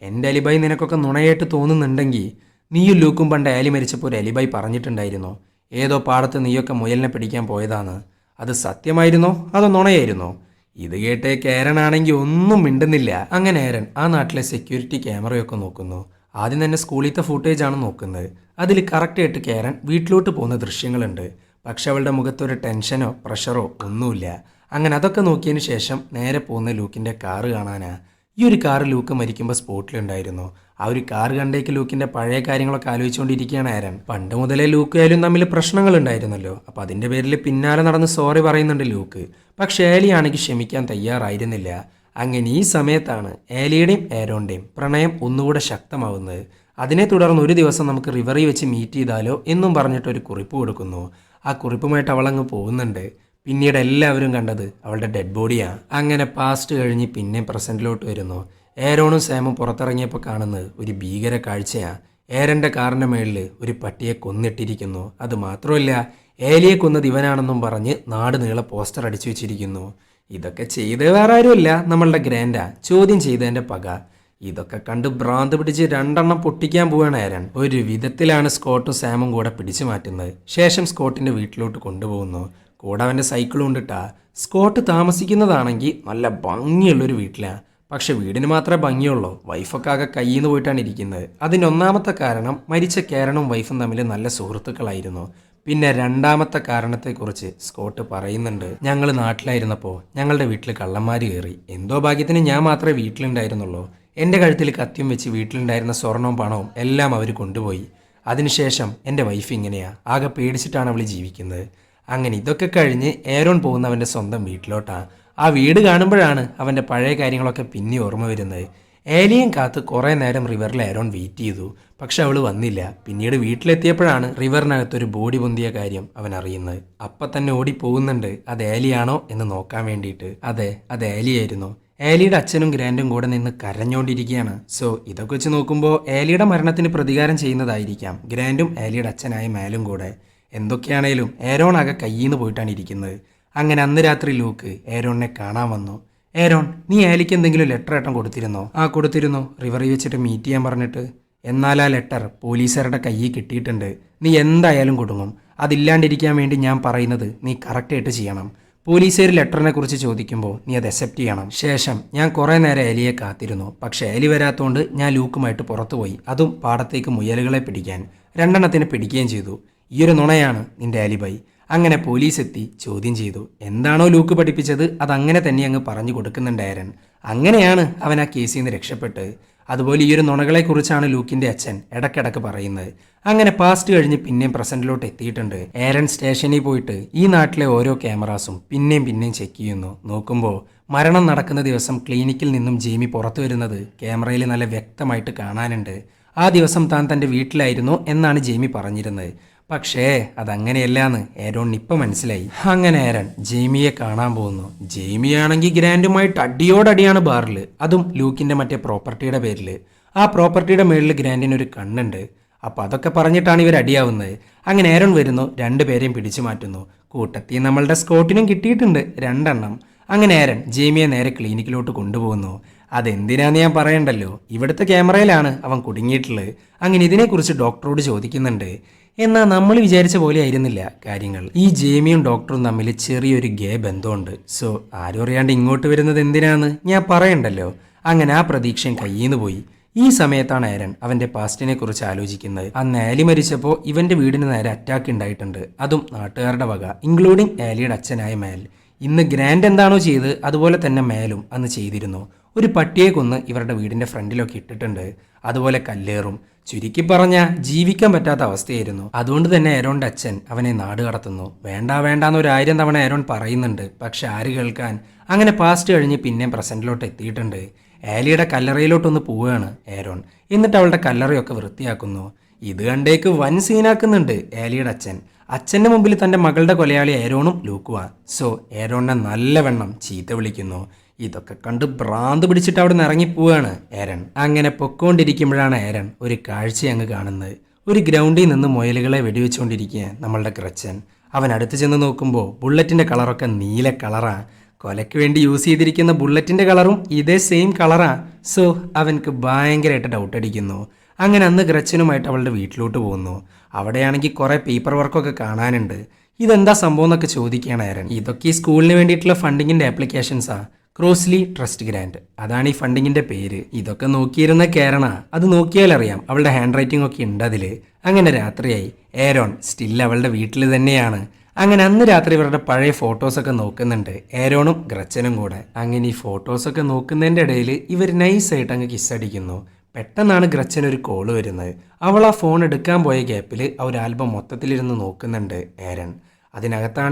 എന്റെ അലിബായി നിനക്കൊക്കെ നുണയായിട്ട് തോന്നുന്നുണ്ടെങ്കിൽ നീയും ലൂക്കും പണ്ട് ആലി മരിച്ചപ്പോൾ ഒരു അലിബായി പറഞ്ഞിട്ടുണ്ടായിരുന്നു. ഏതോ പാടത്ത് നീയൊക്കെ മുയലിനെ പിടിക്കാൻ പോയതാണ്. അത് സത്യമായിരുന്നോ? അതോ നുണയായിരുന്നോ? ഇത് കേട്ടേ കേരനാണെങ്കിൽ ഒന്നും മിണ്ടുന്നില്ല. അങ്ങനെ ഏരൻ ആ നാട്ടിലെ സെക്യൂരിറ്റി ക്യാമറയൊക്കെ നോക്കുന്നു. ആദ്യം തന്നെ സ്കൂളിലത്തെ ഫുട്ടേജ് ആണ് നോക്കുന്നത്. അതിൽ കറക്റ്റായിട്ട് കേരൻ വീട്ടിലോട്ട് പോകുന്ന ദൃശ്യങ്ങളുണ്ട്. പക്ഷെ അവളുടെ മുഖത്തൊരു ടെൻഷനോ പ്രഷറോ ഒന്നുമില്ല. അങ്ങനെ അതൊക്കെ നോക്കിയതിന് ശേഷം നേരെ പോകുന്ന ലൂക്കിന്റെ കാറ് കാണാനാ. ഈ ഒരു കാർ ലൂക്ക് മരിക്കുമ്പോൾ സ്പോട്ടിലുണ്ടായിരുന്നു ആ ഒരു കാർ കണ്ടേക്ക് ലൂക്കിന്റെ പഴയ കാര്യങ്ങളൊക്കെ ആലോചിച്ചുകൊണ്ടിരിക്കുകയാണ് ആരൻ. പണ്ട് മുതലേ ലൂക്ക് ആയാലും തമ്മിൽ പ്രശ്നങ്ങൾ ഉണ്ടായിരുന്നല്ലോ. അപ്പൊ അതിന്റെ പേരിൽ പിന്നാലെ നടന്ന് സോറി പറയുന്നുണ്ട് ലൂക്ക്. പക്ഷെ ഏലിയാണെങ്കിൽ ക്ഷമിക്കാൻ തയ്യാറായിരുന്നില്ല. അങ്ങനെ ഈ സമയത്താണ് ഏലിയുടെയും ഏരോന്റെയും പ്രണയം ഒന്നുകൂടെ ശക്തമാവുന്നത്. അതിനെ തുടർന്ന് ഒരു ദിവസം നമുക്ക് റിവറി വെച്ച് മീറ്റ് ചെയ്താലോ എന്നും പറഞ്ഞിട്ട് ഒരു കുറിപ്പ് കൊടുക്കുന്നു. ആ കുറിപ്പുമായിട്ട് അവളങ്ങ് പോകുന്നുണ്ട്. പിന്നീട് എല്ലാവരും കണ്ടത് അവളുടെ ഡെഡ് ബോഡിയാണ് അങ്ങനെ പാസ്റ്റ് കഴിഞ്ഞ് പിന്നെ പ്രസന്റിലോട്ട് വരുന്നു. ഏരോണും സാമും പുറത്തിറങ്ങിയപ്പോൾ കാണുന്നത് ഒരു ഭീകര കാഴ്ചയാണ് ഏരന്റെ കാറിന്റെ മേളിൽ ഒരു പട്ടിയെ കൊന്നിട്ടിരിക്കുന്നു. അത് മാത്രമല്ല ഏലിയെ കൊന്നത് ഇവനാണെന്നും പറഞ്ഞ് നാട് നീളെ പോസ്റ്റർ അടിച്ചു വെച്ചിരിക്കുന്നു. ഇതൊക്കെ ചെയ്ത് വേറെ ആരുമില്ല നമ്മളുടെ ഗ്രാൻഡ. ചോദ്യം ചെയ്തതിന്റെ പക. ഇതൊക്കെ കണ്ട് ഭ്രാന്ത് പിടിച്ച് രണ്ടെണ്ണം പൊട്ടിക്കാൻ പോവാണ് ഏരൻ. ഒരു വിധത്തിലാണ് സ്കോട്ടും സാമും കൂടെ പിടിച്ചു മാറ്റുന്നത്. ശേഷം സ്കോട്ടിന്റെ വീട്ടിലോട്ട് കൊണ്ടുപോകുന്നു. കൂടെ അവന്റെ സൈക്കിളും ഉണ്ടിട്ടാ സ്കോട്ട് താമസിക്കുന്നതാണെങ്കിൽ നല്ല ഭംഗിയുള്ളൊരു വീട്ടിലാണ് പക്ഷെ വീടിന് മാത്രമേ ഭംഗിയുള്ളൂ. വൈഫൊക്കെ ആകെ കയ്യിൽ നിന്ന് പോയിട്ടാണ് ഇരിക്കുന്നത്. അതിനൊന്നാമത്തെ കാരണം മരിച്ച കേരണും വൈഫും തമ്മിൽ നല്ല സുഹൃത്തുക്കളായിരുന്നു. പിന്നെ രണ്ടാമത്തെ കാരണത്തെക്കുറിച്ച് സ്കോട്ട് പറയുന്നുണ്ട്. ഞങ്ങൾ നാട്ടിലായിരുന്നപ്പോൾ ഞങ്ങളുടെ വീട്ടിൽ കള്ളന്മാർ കയറി എന്തോ ഭാഗ്യത്തിന് ഞാൻ മാത്രമേ വീട്ടിലുണ്ടായിരുന്നുള്ളൂ. എന്റെ കഴുത്തിൽ കത്തിയും വെച്ച് വീട്ടിലുണ്ടായിരുന്ന സ്വർണവും പണവും എല്ലാം അവർ കൊണ്ടുപോയി. അതിനുശേഷം എന്റെ വൈഫ് ഇങ്ങനെയാണ് ആകെ പേടിച്ചിട്ടാണ് അവൾ ജീവിക്കുന്നത്. അങ്ങനെ ഇതൊക്കെ കഴിഞ്ഞ് ഏരോൺ പോകുന്നവന്റെ സ്വന്തം വീട്ടിലോട്ടാണ് ആ വീട് കാണുമ്പോഴാണ് അവന്റെ പഴയ കാര്യങ്ങളൊക്കെ പിന്നെ ഓർമ്മ വരുന്നത്. ഏലിയൻ കാത്ത് കുറേ നേരം റിവറിൽ ഏരോൺ വെയിറ്റ് ചെയ്തു. പക്ഷെ അവൾ വന്നില്ല. പിന്നീട് വീട്ടിലെത്തിയപ്പോഴാണ് റിവറിനകത്തൊരു ബോഡി പൊന്തിയ കാര്യം അവൻ അറിയുന്നത്. അപ്പം തന്നെ ഓടി പോകുന്നുണ്ട്. അത് ഏലിയാണോ എന്ന് നോക്കാൻ വേണ്ടിയിട്ട്. അതെ അത് ഏലിയായിരുന്നു. ഏലിയുടെ അച്ഛനും ഗ്രാൻഡും കൂടെ നിന്ന് കരഞ്ഞുകൊണ്ടിരിക്കുകയാണ് സോ ഇതൊക്കെ വെച്ച് നോക്കുമ്പോൾ ഏലിയുടെ മരണത്തിന് പ്രതികാരം ചെയ്യുന്നതായിരിക്കാം. ഗ്രാൻഡും ഏലിയുടെ അച്ഛനായ മേലും കൂടെ. എന്തൊക്കെയാണേലും ഏരോൺ ആകെ കയ്യിൽ നിന്ന് പോയിട്ടാണ് ഇരിക്കുന്നത്. അങ്ങനെ അന്ന് രാത്രി ലൂക്ക് ഏരോണിനെ കാണാൻ വന്നു. ഏരോൺ നീ ഏലിക്ക് എന്തെങ്കിലും ലെറ്റർ ഏട്ടം കൊടുത്തിരുന്നോ? ആ കൊടുത്തിരുന്നു. റിവറി വെച്ചിട്ട് മീറ്റ് ചെയ്യാൻ പറഞ്ഞിട്ട്. എന്നാൽ ആ ലെറ്റർ പോലീസുകാരുടെ കയ്യിൽ കിട്ടിയിട്ടുണ്ട്. നീ എന്തായാലും കൊടുങ്ങും. അതില്ലാണ്ടിരിക്കാൻ വേണ്ടി ഞാൻ പറയുന്നത് നീ കറക്റ്റായിട്ട് ചെയ്യണം. പോലീസുകാർ ലെറ്ററിനെ കുറിച്ച് ചോദിക്കുമ്പോൾ നീ അത് അക്സെപ്റ്റ് ചെയ്യണം. ശേഷം ഞാൻ കുറേ നേരം എലിയെ കാത്തിരുന്നു. പക്ഷേ എലി വരാത്തോണ്ട് ഞാൻ ലൂക്കുമായിട്ട് പുറത്തുപോയി. അതും പാടത്തേക്ക് മുയലുകളെ പിടിക്കാൻ. രണ്ടെണ്ണത്തിന് പിടിക്കുകയും ചെയ്തു. ഈ ഒരു നുണയാണ് നിന്റെ അലിബൈ അങ്ങനെ പോലീസ് എത്തി ചോദ്യം ചെയ്തു. എന്താണോ ലൂക്ക് പഠിപ്പിച്ചത്? അതങ്ങനെ തന്നെ അങ്ങ് പറഞ്ഞു കൊടുക്കുന്നുണ്ട് ആരൻ അങ്ങനെയാണ് അവൻ ആ കേസിൽ നിന്ന് രക്ഷപ്പെട്ട്. അതുപോലെ ഈ ഒരു നുണകളെക്കുറിച്ചാണ് ലൂക്കിന്റെ അച്ഛൻ ഇടക്കിടക്ക് പറയുന്നത്. അങ്ങനെ പാസ്റ്റ് കഴിഞ്ഞ് പിന്നെയും പ്രസന്റിലോട്ട് എത്തിയിട്ടുണ്ട്. ഏരൻ സ്റ്റേഷനിൽ പോയിട്ട് ഈ നാട്ടിലെ ഓരോ ക്യാമറാസും പിന്നെയും പിന്നെയും ചെക്ക് ചെയ്യുന്നു. നോക്കുമ്പോൾ മരണം നടക്കുന്ന ദിവസം ക്ലിനിക്കിൽ നിന്നും ജെയ്മി പുറത്തു വരുന്നത് ക്യാമറയിൽ നല്ല വ്യക്തമായിട്ട് കാണാനുണ്ട്. ആ ദിവസം താൻ തന്റെ വീട്ടിലായിരുന്നു എന്നാണ് ജെയ്മി പറഞ്ഞിരുന്നത്. പക്ഷേ അതങ്ങനെയല്ലാന്ന് ഏരോൺ ഇപ്പം മനസ്സിലായി. അങ്ങനെ ഏരൺ ജെയ്മിയെ കാണാൻ പോകുന്നു. ജെയ്മിയാണെങ്കിൽ ഗ്രാൻഡുമായിട്ട് അടിയോടടിയാണ് ബാറിൽ അതും ലൂക്കിന്റെ മറ്റേ പ്രോപ്പർട്ടിയുടെ പേരിൽ ആ പ്രോപ്പർട്ടിയുടെ മേളിൽ ഗ്രാൻഡിന് ഒരു കണ്ണുണ്ട്. അപ്പോൾ അതൊക്കെ പറഞ്ഞിട്ടാണ് ഇവർ അടിയാവുന്നത്. അങ്ങനെ ഏരൺ വരുന്നു രണ്ടുപേരെയും പിടിച്ചു മാറ്റുന്നു. കൂട്ടത്തിൽ നമ്മളുടെ സ്കോട്ടിനും കിട്ടിയിട്ടുണ്ട് രണ്ടെണ്ണം. അങ്ങനെ ഏരൻ ജെയ്മിയെ നേരെ ക്ലിനിക്കിലോട്ട് കൊണ്ടുപോകുന്നു. അതെന്തിനാന്ന് ഞാൻ പറയണ്ടല്ലോ? ഇവിടുത്തെ ക്യാമറയിലാണ് അവൻ കുടുങ്ങിയിട്ടുള്ളത്. അങ്ങനെ ഇതിനെക്കുറിച്ച് ഡോക്ടറോട് ചോദിക്കുന്നുണ്ട്. എന്നാൽ നമ്മൾ വിചാരിച്ച പോലെ ആയിരുന്നില്ല കാര്യങ്ങൾ. ഈ ജേമിയും ഡോക്ടറും തമ്മിൽ ചെറിയൊരു ഗേ ബന്ധമുണ്ട്. സോ ആരും അറിയാണ്ട് ഇങ്ങോട്ട് വരുന്നത് എന്തിനാന്ന് ഞാൻ പറയണ്ടല്ലോ. അങ്ങനെ ആ പ്രതീക്ഷയും കയ്യിന്ന് പോയി. ഈ സമയത്താണ് ആരൻ അവന്റെ പാസ്റ്റിനെ കുറിച്ച് ആലോചിക്കുന്നത്. അന്ന് ആലി മരിച്ചപ്പോൾ ഇവന്റെ വീടിന് നേരെ അറ്റാക്ക് ഉണ്ടായിട്ടുണ്ട്. അതും നാട്ടുകാരുടെ വക ഇൻക്ലൂഡിങ് ആലിയുടെ അച്ഛനായ മേൽ. ഇന്ന് ഗ്രാൻഡ് എന്താണോ ചെയ്ത് അതുപോലെ തന്നെ മേലും അന്ന് ചെയ്തിരുന്നു. ഒരു പട്ടിയെ കൊന്ന് ഇവരുടെ വീടിന്റെ ഫ്രണ്ടിലൊക്കെ ഇട്ടിട്ടുണ്ട്. അതുപോലെ കല്ലേറും. ചുരുക്കി പറഞ്ഞ ജീവിക്കാൻ പറ്റാത്ത അവസ്ഥയായിരുന്നു. അതുകൊണ്ട് തന്നെ ഏരോന്റെ അച്ഛൻ അവനെ നാട് കടത്തുന്നു. വേണ്ട വേണ്ടാന്ന് ഒരു ആയിരം തവണ ഏരോൺ പറയുന്നുണ്ട്. പക്ഷെ ആര് കേൾക്കാൻ? അങ്ങനെ പാസ്റ്റ് കഴിഞ്ഞ് പിന്നെ പ്രസന്റിലോട്ട് എത്തിയിട്ടുണ്ട്. ആലിയുടെ കല്ലറയിലോട്ടൊന്ന് പോവുകയാണ് ഏരോൺ. എന്നിട്ട് അവളുടെ കല്ലറയൊക്കെ വൃത്തിയാക്കുന്നു. ഇത് കണ്ടേക്ക് വൻ സീനാക്കുന്നുണ്ട് ഏലിയുടെ അച്ഛൻ. അച്ഛന്റെ മുമ്പിൽ തന്റെ മകളുടെ കൊലയാളി ഏരോണും ലൂക്കുവാ. സോ ഏരോണിനെ നല്ലവണ്ണം ചീത്ത വിളിക്കുന്നു. ഇതൊക്കെ കണ്ട് ഭ്രാന്ത് പിടിച്ചിട്ട് അവിടെ നിന്ന് ഇറങ്ങിപ്പോവാണ് ഏരൻ. അങ്ങനെ പൊക്കോണ്ടിരിക്കുമ്പോഴാണ് ഏരൻ ഒരു കാഴ്ച അങ്ങ് കാണുന്നത്. ഒരു ഗ്രൗണ്ടിൽ നിന്ന് മുയലുകളെ വെടിവെച്ചുകൊണ്ടിരിക്കുക നമ്മളുടെ ക്രച്ചൻ. അവൻ അടുത്ത് ചെന്ന് നോക്കുമ്പോൾ ബുള്ളറ്റിന്റെ കളറൊക്കെ നീല കളറാണ് കൊലയ്ക്ക് വേണ്ടി യൂസ് ചെയ്തിരിക്കുന്ന ബുള്ളറ്റിന്റെ കളറും ഇതേ സെയിം കളറാണ് സോ അവൻക്ക് ഭയങ്കരമായിട്ട് ഡൗട്ട് അടിക്കുന്നു. അങ്ങനെ അന്ന് ഗ്രച്ചനുമായിട്ട് അവളുടെ വീട്ടിലോട്ട് പോകുന്നു. അവിടെയാണെങ്കിൽ കുറേ പേപ്പർ വർക്കൊക്കെ കാണാനുണ്ട്. ഇതെന്താ സംഭവം എന്നൊക്കെ ചോദിക്കുകയാണ് ആരൻ ഇതൊക്കെ ഈ സ്കൂളിന് വേണ്ടിയിട്ടുള്ള ഫണ്ടിങ്ങിന്റെ ആപ്ലിക്കേഷൻസാ ക്രോസ്ലി ട്രസ്റ്റ് ഗ്രാൻഡ് അതാണ് ഈ ഫണ്ടിങ്ങിന്റെ പേര്. ഇതൊക്കെ നോക്കിയിരുന്ന കേരണ അത് നോക്കിയാൽ അറിയാം അവളുടെ ഹാൻഡ് റൈറ്റിംഗ് ഒക്കെ ഉണ്ട് അതിൽ. അങ്ങനെ രാത്രിയായി. ഏരോൺ സ്റ്റിൽ അവളുടെ വീട്ടിൽ തന്നെയാണ്. അങ്ങനെ അന്ന് രാത്രി ഇവരുടെ പഴയ ഫോട്ടോസൊക്കെ നോക്കുന്നുണ്ട്. ഏരോണും ഗ്രച്ചനും കൂടെ. അങ്ങനെ ഈ ഫോട്ടോസൊക്കെ നോക്കുന്നതിന്റെ ഇടയിൽ ഇവർ നൈസായിട്ട് അങ്ങ് കിസ്സടിക്കുന്നു പെട്ടെന്നാണ് ഗ്രച്ചൻ ഒരു കോൾ വരുന്നത്. അവൾ ആ ഫോൺ എടുക്കാൻ പോയ ഗ്യാപ്പിൽ ഒരു ആൽബം മൊത്തത്തിലിരുന്ന് നോക്കുന്നുണ്ട് ഏരൺ.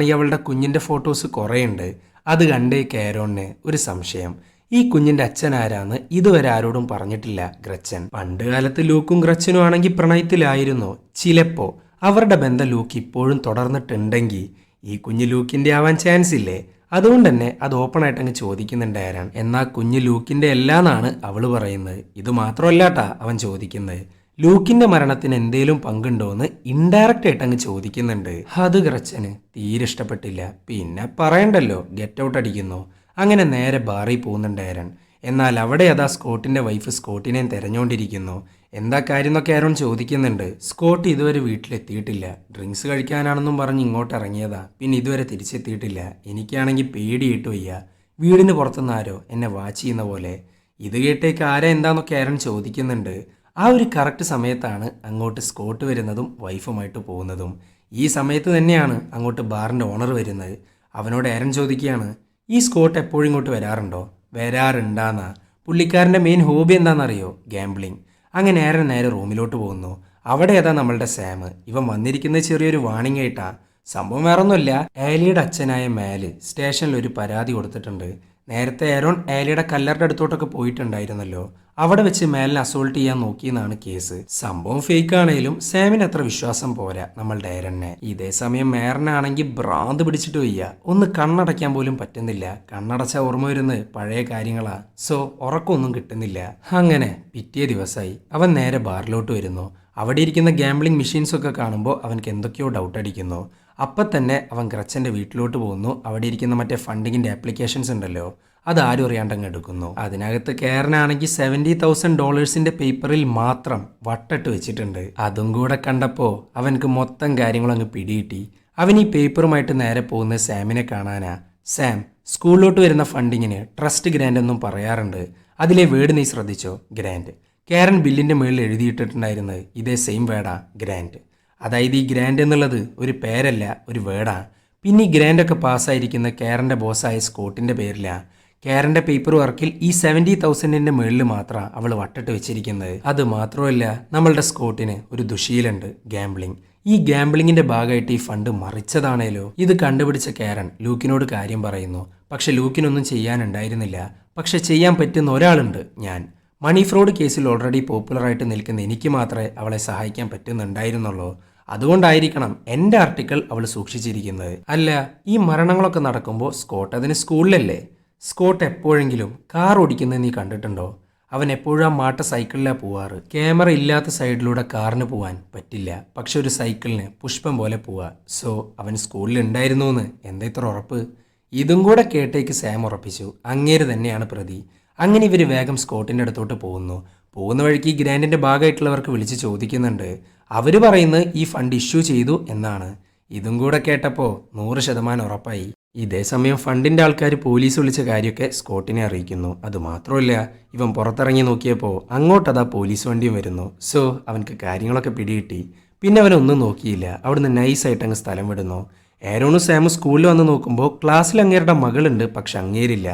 ഈ അവളുടെ കുഞ്ഞിന്റെ ഫോട്ടോസ് കുറേ ഉണ്ട് അത് കണ്ടേ കാരോണിന് ഒരു സംശയം. ഈ കുഞ്ഞിന്റെ അച്ഛൻ ആരാന്ന് ഇതുവരെ ആരോടും പറഞ്ഞിട്ടില്ല ഗ്രച്ചൻ. പണ്ട് കാലത്ത് ലൂക്കും ഗ്രച്ചനും ആണെങ്കിൽ പ്രണയത്തിലായിരുന്നു. ചിലപ്പോ അവരുടെ ബന്ധം ലൂക്ക് ഇപ്പോഴും തുടർന്നിട്ടുണ്ടെങ്കിൽ ഈ കുഞ്ഞ് ലൂക്കിന്റെ ആവാൻ ചാൻസ് ഇല്ലേ? അതുകൊണ്ട് തന്നെ അത് ഓപ്പൺ ആയിട്ട് അങ്ങ് ചോദിക്കുന്നുണ്ട് ആരാൻ എന്നാൽ കുഞ്ഞ് ലൂക്കിന്റെ അല്ലാന്നാണ് അവൾ പറയുന്നത്. ഇത് മാത്രമല്ലാട്ടാ അവൻ ചോദിക്കുന്നത്. ലൂക്കിന്റെ മരണത്തിന് എന്തേലും പങ്കുണ്ടോന്ന് ഇൻഡയറക്റ്റ് ആയിട്ട് അങ്ങ് ചോദിക്കുന്നുണ്ട്. അത് ഗ്രച്ചന് തീരെ ഇഷ്ടപ്പെട്ടില്ല. പിന്നെ പറയണ്ടല്ലോ ഗെറ്റ് ഔട്ട് അടിക്കുന്നു. അങ്ങനെ നേരെ ബാറിൽ പോകുന്നുണ്ട് ആരൺ എന്നാൽ അവിടെ അതാ സ്കോട്ടിന്റെ വൈഫ് സ്കോട്ടിനെയും തിരഞ്ഞുകൊണ്ടിരിക്കുന്നു എന്താ കാര്യം എന്നൊക്കെ ആരോൺ ചോദിക്കുന്നുണ്ട്. സ്കോട്ട് ഇതുവരെ വീട്ടിലെത്തിയിട്ടില്ല. ഡ്രിങ്ക്സ് കഴിക്കാനാണെന്നും പറഞ്ഞ് ഇങ്ങോട്ട് ഇറങ്ങിയതാ. പിന്നെ ഇതുവരെ തിരിച്ചെത്തിയിട്ടില്ല. എനിക്കാണെങ്കിൽ പേടിയിട്ട് വയ്യ. വീടിന് പുറത്തുനിന്ന് ആരോ എന്നെ വാച്ച് ചെയ്യുന്ന പോലെ. ഇത് കേട്ടേക്ക് ആരാ എന്താന്നൊക്കെ ആരൻ ചോദിക്കുന്നുണ്ട്. ആ ഒരു കറക്റ്റ് സമയത്താണ് അങ്ങോട്ട് സ്കോട്ട് വരുന്നതും വൈഫുമായിട്ട് പോകുന്നതും. ഈ സമയത്ത് തന്നെയാണ് അങ്ങോട്ട് ബാറിന്റെ ഓണർ വരുന്നത്. അവനോട് ഏരൻ ചോദിക്കുകയാണ് ഈ സ്കോട്ട് എപ്പോഴും ഇങ്ങോട്ട് വരാറുണ്ടോ? വരാറുണ്ടാന്നാ. പുള്ളിക്കാരന്റെ മെയിൻ ഹോബി എന്താണെന്നറിയോ? ഗാംബ്ലിംഗ് അങ്ങനെ ഏരൻ നേരെ റൂമിലോട്ട് പോകുന്നു. അവിടെ ഏതാ നമ്മളുടെ സാം. ഇവൻ വന്നിരിക്കുന്നത് ചെറിയൊരു വാണിംഗ് ആയിട്ടാ സംഭവം വേറൊന്നുമില്ല. ഏലിയുടെ അച്ഛനായ മേൽ സ്റ്റേഷനിൽ ഒരു പരാതി കൊടുത്തിട്ടുണ്ട്. നേരത്തെ ഏരോൺ ഏലിയുടെ കല്ലറിന്റെ അടുത്തോട്ടൊക്കെ പോയിട്ടുണ്ടായിരുന്നല്ലോ. അവിടെ വെച്ച് മേലിനെ അസോൾട്ട് ചെയ്യാൻ നോക്കിയെന്നാണ് കേസ് സംഭവം ഫേക്ക് ആണെങ്കിലും സാമിന് അത്ര വിശ്വാസം പോരാ നമ്മളുടെ ഏരനെ ഇതേ സമയം മേറിനാണെങ്കിൽ ഭ്രാന്ത് പിടിച്ചിട്ട് വയ്യ ഒന്ന് കണ്ണടയ്ക്കാൻ പോലും പറ്റുന്നില്ല. കണ്ണടച്ച ഓർമ്മ വരുന്നത് പഴയ കാര്യങ്ങളാ. സോ ഉറക്കമൊന്നും കിട്ടുന്നില്ല. അങ്ങനെ പിറ്റേ ദിവസമായി അവൻ നേരെ ബാറിലോട്ട് വരുന്നു. അവിടെ ഇരിക്കുന്ന ഗാംബ്ലിംഗ് മെഷീൻസ് ഒക്കെ കാണുമ്പോൾ അവൻക്ക് എന്തൊക്കെയോ ഡൗട്ട് അടിക്കുന്നു. അപ്പം തന്നെ അവൻ ഗ്രച്ചന്റെ വീട്ടിലോട്ട് പോകുന്നു. അവിടെ ഇരിക്കുന്ന മറ്റേ ഫണ്ടിങ്ങിന്റെ ആപ്ലിക്കേഷൻസ് ഉണ്ടല്ലോ അത് ആരും അറിയാണ്ടങ്ങ് എടുക്കുന്നു. അതിനകത്ത് കയറിനാണെങ്കിൽ സെവന്റി തൗസൻഡ് ഡോളേഴ്സിന്റെ പേപ്പറിൽ മാത്രം വട്ടിട്ട് വെച്ചിട്ടുണ്ട്. അതും കൂടെ കണ്ടപ്പോൾ അവൻക്ക് മൊത്തം കാര്യങ്ങളങ്ങ് പിടികിട്ടി. അവൻ ഈ പേപ്പറുമായിട്ട് നേരെ പോകുന്ന സാമിനെ കാണാനാ സാം സ്കൂളിലോട്ട് വരുന്ന ഫണ്ടിങ്ങിന് ട്രസ്റ്റ് ഗ്രാൻഡ് എന്നും പറയാറുണ്ട്. അതിലെ വേർഡ് നീ ശ്രദ്ധിച്ചോ? ഗ്രാൻഡ് കാരൻ ബില്ലിന്റെ മുകളിൽ എഴുതിയിട്ടിട്ടുണ്ടായിരുന്നത് ഇതേ സെയിം വേർഡാ ഗ്രാൻഡ് അതായത് ഈ ഗ്രാൻഡ് എന്നുള്ളത് ഒരു പേരല്ല ഒരു വേർഡാണ് പിന്നെ ഈ ഗ്രാൻഡൊക്കെ പാസ്സായിരിക്കുന്ന കേരന്റെ ബോസായ സ്കോട്ടിന്റെ പേരിലാണ് കേരന്റെ പേപ്പർ വർക്കിൽ ഈ സെവന്റി തൗസൻഡിന്റെ മുകളിൽ മാത്രമാണ് അവൾ വട്ടിട്ട് വെച്ചിരിക്കുന്നത്. അത് മാത്രമല്ല നമ്മളുടെ സ്കോട്ടിന് ഒരു ദുശീലുണ്ട് ഗാംബ്ലിംഗ് ഈ ഗാംബ്ലിങ്ങിന്റെ ഭാഗമായിട്ട് ഈ ഫണ്ട് മറിച്ചതാണേലോ? ഇത് കണ്ടുപിടിച്ച കാരൻ ലൂക്കിനോട് കാര്യം പറയുന്നു. പക്ഷെ ലൂക്കിനൊന്നും ചെയ്യാനുണ്ടായിരുന്നില്ല. പക്ഷെ ചെയ്യാൻ പറ്റുന്ന ഒരാളുണ്ട് ഞാൻ. മണി ഫ്രോഡ് കേസിൽ ഓൾറെഡി പോപ്പുലറായിട്ട് നിൽക്കുന്ന എനിക്ക് മാത്രമേ അവളെ സഹായിക്കാൻ പറ്റുന്നുണ്ടായിരുന്നുള്ളൂ. അതുകൊണ്ടായിരിക്കണം എന്റെ ആർട്ടിക്കിൾ അവൾ സൂക്ഷിച്ചിരിക്കുന്നത്. അല്ല ഈ മരണങ്ങളൊക്കെ നടക്കുമ്പോൾ സ്കോട്ട് അതിന് സ്കൂളിലല്ലേ? സ്കോട്ട് എപ്പോഴെങ്കിലും കാർ ഓടിക്കുന്നത് നീ കണ്ടിട്ടുണ്ടോ? അവൻ എപ്പോഴും ആ മാട്ട സൈക്കിളിലാണ് പോവാറ്. ക്യാമറ ഇല്ലാത്ത സൈഡിലൂടെ കാറിന് പോവാൻ പറ്റില്ല. പക്ഷെ ഒരു സൈക്കിളിന് പുഷ്പം പോലെ പോവാ. സോ അവൻ സ്കൂളിൽ ഉണ്ടായിരുന്നു എന്ന് എന്താ ഇത്ര ഉറപ്പ്? ഇതും കൂടെ കേട്ടേക്ക് സാം ഉറപ്പിച്ചു. അങ്ങേര് തന്നെയാണ് പ്രതി. അങ്ങനെ ഇവർ വേഗം സ്കോട്ടിന്റെ അടുത്തോട്ട് പോകുന്നു. പോകുന്ന വഴിക്ക് ഗ്രാൻഡിന്റെ ഭാഗമായിട്ടുള്ളവർക്ക് വിളിച്ച് ചോദിക്കുന്നുണ്ട്. അവർ പറയുന്നത് ഈ ഫണ്ട് ഇഷ്യൂ ചെയ്തു എന്നാണ്. ഇതും കൂടെ കേട്ടപ്പോൾ നൂറ് ശതമാനം ഉറപ്പായി. ഇതേ സമയം ഫണ്ടിന്റെ ആൾക്കാർ പോലീസ് വിളിച്ച കാര്യമൊക്കെ സ്കോട്ടിനെ അറിയിക്കുന്നു. അതുമാത്രമല്ല ഇവൻ പുറത്തിറങ്ങി നോക്കിയപ്പോൾ അങ്ങോട്ടതാ പോലീസ് വണ്ടിയും വരുന്നു. സോ അവനക്ക് കാര്യങ്ങളൊക്കെ പിടികിട്ടി. പിന്നെ അവനൊന്നും നോക്കിയില്ല. അവിടുന്ന് നൈസായിട്ട് അങ്ങ് സ്ഥലം വിടുന്നു. ഏരോണും സാമും സ്കൂളിൽ വന്ന് നോക്കുമ്പോൾ ക്ലാസ്സിൽ അങ്ങേരുടെ മകളുണ്ട് പക്ഷെ അങ്ങേരില്ല.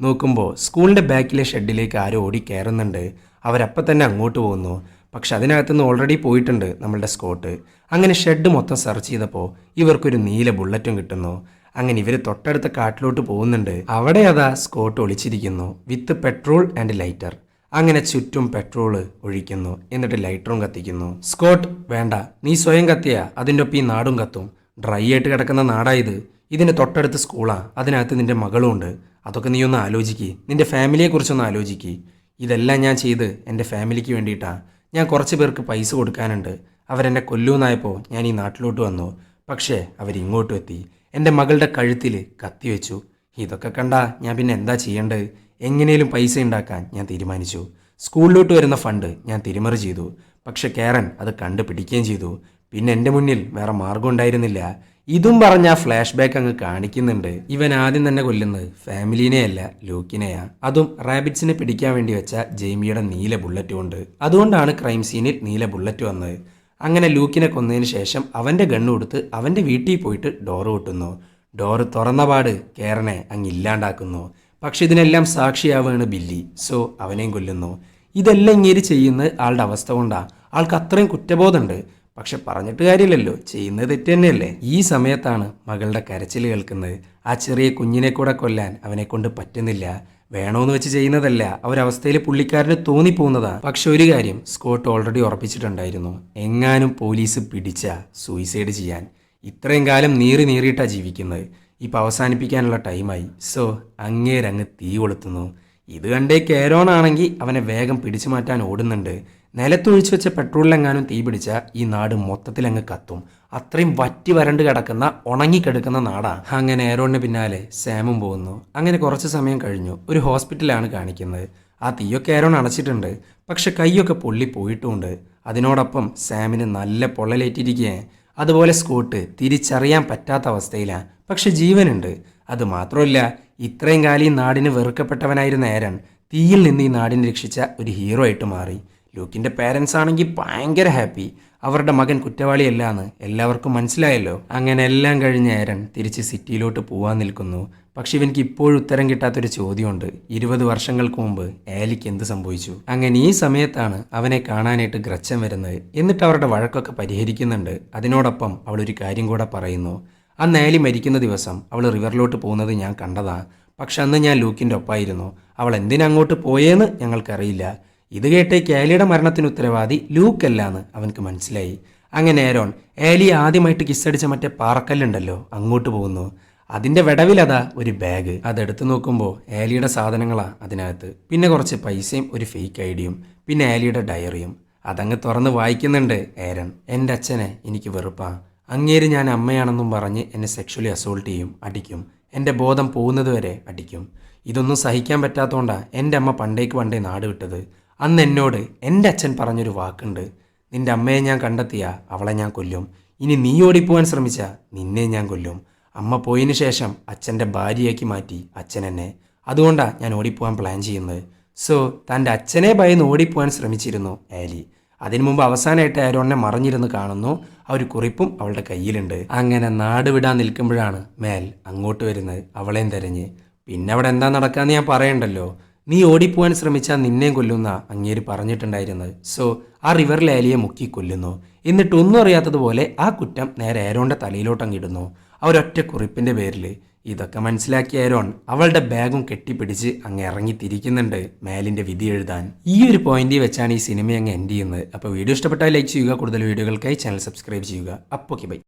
നോക്കുമ്പോൾ സ്കൂളിന്റെ ബാക്കിലെ ഷെഡിലേക്ക് ആരോ ഓടി കയറുന്നുണ്ട് അവരപ്പം തന്നെ അങ്ങോട്ട് പോകുന്നു. പക്ഷെ അതിനകത്തുനിന്ന് ഓൾറെഡി പോയിട്ടുണ്ട് നമ്മളുടെ സ്കോട്ട്. അങ്ങനെ ഷെഡ് മൊത്തം സെർച്ച് ചെയ്തപ്പോൾ ഇവർക്കൊരു നീല ബുള്ളറ്റും കിട്ടുന്നു. അങ്ങനെ ഇവർ തൊട്ടടുത്ത കാട്ടിലോട്ട് പോകുന്നുണ്ട്. അവിടെ അതാ സ്കോട്ട് ഒളിച്ചിരിക്കുന്നു. വിത്ത് പെട്രോൾ ആൻഡ് ലൈറ്റർ അങ്ങനെ ചുറ്റും പെട്രോൾ ഒഴിക്കുന്നു. എന്നിട്ട് ലൈറ്ററും കത്തിക്കുന്നു. സ്കോട്ട് വേണ്ട. നീ സ്വയം കത്തിയാ. അതിന്റെ ഒപ്പം ഈ നാടും കത്തും. ഡ്രൈ ആയിട്ട് കിടക്കുന്ന നാടായത് ഇതിന് തൊട്ടടുത്ത് സ്കൂളാ അതിനകത്ത് നിന്റെ മകളും ഉണ്ട്. അതൊക്കെ നീ ഒന്ന് ആലോചിക്ക്. നിന്റെ ഫാമിലിയെക്കുറിച്ചൊന്ന് ആലോചിക്ക്. ഇതെല്ലാം ഞാൻ ചെയ്ത് എന്റെ ഫാമിലിക്ക് വേണ്ടിയിട്ടാ. ഞാൻ കുറച്ച് പേർക്ക് പൈസ കൊടുക്കാനുണ്ട്. അവരെന്നെ കൊല്ലൂന്നായപ്പോൾ ഞാൻ ഈ നാട്ടിലോട്ട് വന്നു. പക്ഷേ അവരിങ്ങോട്ടും എത്തി. എന്റെ മകളുടെ കഴുത്തിൽ കത്തി വെച്ചു. ഇതൊക്കെ കണ്ടാ ഞാൻ പിന്നെ എന്താ ചെയ്യേണ്ടത്? എങ്ങനെയും പൈസ ഉണ്ടാക്കാൻ ഞാൻ തീരുമാനിച്ചു. സ്കൂളിലോട്ട് വരുന്ന ഫണ്ട് ഞാൻ തിരിമറി ചെയ്തു. പക്ഷെ കേരൻ അത് കണ്ടുപിടിക്കുകയും ചെയ്തു. പിന്നെ എന്റെ മുന്നിൽ വേറെ മാർഗം ഉണ്ടായിരുന്നില്ല. ഇതും പറഞ്ഞ ഫ്ലാഷ് ബാക്ക് അങ്ങ് കാണിക്കുന്നുണ്ട്. ഇവൻ ആദ്യം തന്നെ കൊല്ലുന്നത് ഫാമിലിനെയല്ല ലൂക്കിനെയാ. അതും റാബിറ്റ്സിനെ പിടിക്കാൻ വേണ്ടി വെച്ച ജെയ്മിയുടെ നീല ബുള്ളറ്റ് കൊണ്ട്. അതുകൊണ്ടാണ് ക്രൈം സീനിൽ നീല ബുള്ളറ്റ് വന്നത്. അങ്ങനെ ലൂക്കിനെ കൊന്നതിന് ശേഷം അവന്റെ ഗണ്ണു കൊടുത്ത് അവന്റെ വീട്ടിൽ പോയിട്ട് ഡോറ് കൊട്ടുന്നു ഡോറ് തുറന്ന പാട് കേരനെ അങ്ങ് ഇല്ലാണ്ടാക്കുന്നു. പക്ഷെ ഇതിനെല്ലാം സാക്ഷിയാവുകയാണ് ബില്ലി. സോ അവനെയും കൊല്ലുന്നു. ഇതെല്ലാം ഇങ്ങേര് ചെയ്യുന്ന ആളുടെ അവസ്ഥ കൊണ്ടാ. ആൾക്ക് അത്രയും കുറ്റബോധമുണ്ട്. പക്ഷെ പറഞ്ഞിട്ട് കാര്യമില്ലല്ലോ. ചെയ്യുന്നത് തെറ്റ് തന്നെയല്ലേ ഈ സമയത്താണ് മകളുടെ കരച്ചിൽ കേൾക്കുന്നത്. ആ ചെറിയ കുഞ്ഞിനെ കൂടെ കൊല്ലാൻ അവനെ കൊണ്ട് പറ്റുന്നില്ല. വേണോന്ന് വെച്ച് ചെയ്യുന്നതല്ല. അവരവസ്ഥയിൽ പുള്ളിക്കാരന് തോന്നിപ്പോകുന്നതാണ് പക്ഷെ ഒരു കാര്യം സ്കോട്ട് ഓൾറെഡി ഉറപ്പിച്ചിട്ടുണ്ടായിരുന്നു. എങ്ങാനും പോലീസ് പിടിച്ച സൂയിസൈഡ് ചെയ്യാൻ. ഇത്രയും കാലം നീറി നീറിയിട്ടാണ് ജീവിക്കുന്നത്. ഇപ്പം അവസാനിപ്പിക്കാനുള്ള ടൈമായി. സോ അങ്ങേരങ്ങ് തീ കൊളുത്തുന്നു. ഇത് കണ്ടേ കേരോൺ ആണെങ്കിൽ അവനെ വേഗം പിടിച്ചു മാറ്റാൻ ഓടുന്നുണ്ട്. നിലത്തൊഴിച്ചു വെച്ച പെട്രോളിലെങ്ങാനും തീ പിടിച്ച ഈ നാട് മൊത്തത്തിൽ അങ്ങ് കത്തും. അത്രയും വറ്റി വരണ്ട് കിടക്കുന്ന ഉണങ്ങിക്കിടക്കുന്ന നാടാണ് അങ്ങനെ ഏറോണിന് പിന്നാലെ സാമും പോകുന്നു. അങ്ങനെ കുറച്ച് സമയം കഴിഞ്ഞു. ഒരു ഹോസ്പിറ്റലാണ് കാണിക്കുന്നത്. ആ തീയൊക്കെ ഏറോൺ അടച്ചിട്ടുണ്ട്. പക്ഷെ കൈയൊക്കെ പൊള്ളി പോയിട്ടുമുണ്ട് അതിനോടൊപ്പം സാമിന് നല്ല പൊള്ളലേറ്റിരിക്കുകയാണ് അതുപോലെ സ്കൂട്ട് തിരിച്ചറിയാൻ പറ്റാത്ത അവസ്ഥയിലാണ് പക്ഷെ ജീവനുണ്ട്. അത് മാത്രമല്ല ഇത്രയും കാലം ഈ നാടിന് വെറുക്കപ്പെട്ടവനായിരുന്ന ഏരൺ തീയിൽ നിന്ന് ഈ നാടിനെ രക്ഷിച്ച ഒരു ഹീറോ ആയിട്ട് മാറി. ലൂക്കിന്റെ പേരൻസ് ആണെങ്കിൽ ഭയങ്കര ഹാപ്പി അവരുടെ മകൻ കുറ്റവാളിയല്ല എന്ന് എല്ലാവർക്കും മനസ്സിലായല്ലോ. അങ്ങനെ എല്ലാം കഴിഞ്ഞ് ഏരൻ തിരിച്ച് സിറ്റിയിലോട്ട് പോവാൻ നിൽക്കുന്നു. പക്ഷെ ഇവനിക്ക് ഇപ്പോഴും ഉത്തരം കിട്ടാത്തൊരു ചോദ്യമുണ്ട്. ഇരുപത് വർഷങ്ങൾക്ക് മുമ്പ് ഏലിക്ക് എന്ത് സംഭവിച്ചു? അങ്ങനെ ഈ സമയത്താണ് അവനെ കാണാനായിട്ട് ഗ്രച്ചം വരുന്നത്. എന്നിട്ട് അവരുടെ വഴക്കൊക്കെ പരിഹരിക്കുന്നുണ്ട്. അതിനോടൊപ്പം അവൾ ഒരു കാര്യം കൂടെ പറയുന്നു. അന്ന് ഏലി മരിക്കുന്ന ദിവസം അവൾ റിവറിലോട്ട് പോകുന്നത് ഞാൻ കണ്ടതാ. പക്ഷെ അന്ന് ഞാൻ ലൂക്കിന്റെ ഒപ്പായിരുന്നു. അവൾ എന്തിനങ്ങോട്ട് പോയേന്ന് ഞങ്ങൾക്കറിയില്ല. ഇത് കേട്ട് കേലിയുടെ മരണത്തിന് ഉത്തരവാദി ലൂക്ക് അല്ലാന്ന് അവനക്ക് മനസ്സിലായി. അങ്ങനെ ഏരോൺ ഏലി ആദ്യമായിട്ട് കിസ്സടിച്ച മറ്റേ പാറക്കല്ലുണ്ടല്ലോ അങ്ങോട്ട് പോകുന്നു. അതിന്റെ വിടവിലതാ ഒരു ബാഗ്. അതെടുത്ത് നോക്കുമ്പോൾ ഏലിയുടെ സാധനങ്ങളാ അതിനകത്ത്. പിന്നെ കുറച്ച് പൈസയും ഒരു ഫേക്ക് ഐഡിയും പിന്നെ ഏലിയുടെ ഡയറിയും അതങ്ങ് തുറന്ന് വായിക്കുന്നുണ്ട് ഏരൻ. എന്റെ അച്ഛനെ എനിക്ക് വെറുപ്പാ. അങ്ങേര് ഞാൻ അമ്മയാണെന്നും പറഞ്ഞ് എന്നെ സെക്ഷലി അസോൾട്ട് ചെയ്യും അടിക്കും. എന്റെ ബോധം പോകുന്നതുവരെ അടിക്കും. ഇതൊന്നും സഹിക്കാൻ പറ്റാത്തതുകൊണ്ടാണ് എന്റെ അമ്മ പണ്ടേക്ക് പണ്ടേ നാട് വിട്ടത്. അന്ന് എന്നോട് എന്റെ അച്ഛൻ പറഞ്ഞൊരു വാക്കുണ്ട്. നിന്റെ അമ്മയെ ഞാൻ കണ്ടെത്തിയ അവളെ ഞാൻ കൊല്ലും. ഇനി നീ ഓടിപ്പോവാൻ ശ്രമിച്ച നിന്നെ ഞാൻ കൊല്ലും. അമ്മ പോയതിനു ശേഷം അച്ഛന്റെ ഭാര്യയാക്കി മാറ്റി അച്ഛൻ എന്നെ. അതുകൊണ്ടാണ് ഞാൻ ഓടിപ്പോവാൻ പ്ലാൻ ചെയ്യുന്നത്. സോ തന്റെ അച്ഛനെ ഭയന്ന് ഓടിപ്പോവാൻ ശ്രമിച്ചിരുന്നു ആലി. അതിനു മുമ്പ് അവസാനമായിട്ട് ആരോണിനെ മറിഞ്ഞിരുന്ന് കാണുന്നു. ആ ഒരു കുറിപ്പും അവളുടെ കയ്യിലുണ്ട്. അങ്ങനെ നാട് വിടാൻ നിൽക്കുമ്പോഴാണ് മേൽ അങ്ങോട്ട് വരുന്നത്. അവളെയും തെരഞ്ഞ്. പിന്നെ അവിടെ എന്താ നടക്കാന്ന് ഞാൻ പറയണ്ടല്ലോ. നീ ഓടിപ്പോവാൻ ശ്രമിച്ചാൽ നിന്നെയും കൊല്ലുന്ന അങ്ങേര് പറഞ്ഞിട്ടുണ്ടായിരുന്നത്. സോ ആ റിവറിൽ ഏലിയെ മുക്കി കൊല്ലുന്നു. എന്നിട്ട് ഒന്നും അറിയാത്തതുപോലെ ആ കുറ്റം നേരെ ഏരോന്റെ തലയിലോട്ടങ്ങിടുന്നു ആ ഒരൊറ്റ കുറിപ്പിന്റെ പേരിൽ ഇതൊക്കെ മനസ്സിലാക്കിയ ഏരോൺ അവളുടെ ബാഗും കെട്ടിപ്പിടിച്ച് അങ്ങ് ഇറങ്ങി തിരിക്കുന്നുണ്ട് മേലിന്റെ വിധി എഴുതാൻ. ഈ ഒരു പോയിന്റിൽ വെച്ചാണ് ഈ സിനിമ അങ്ങ് എൻഡ് ചെയ്യുന്നത്. അപ്പോൾ വീഡിയോ ഇഷ്ടപ്പെട്ടാൽ ലൈക്ക് ചെയ്യുക. കൂടുതൽ വീഡിയോകൾക്കായി ചാനൽ സബ്സ്ക്രൈബ് ചെയ്യുക. അപ്പോൾ ബൈ.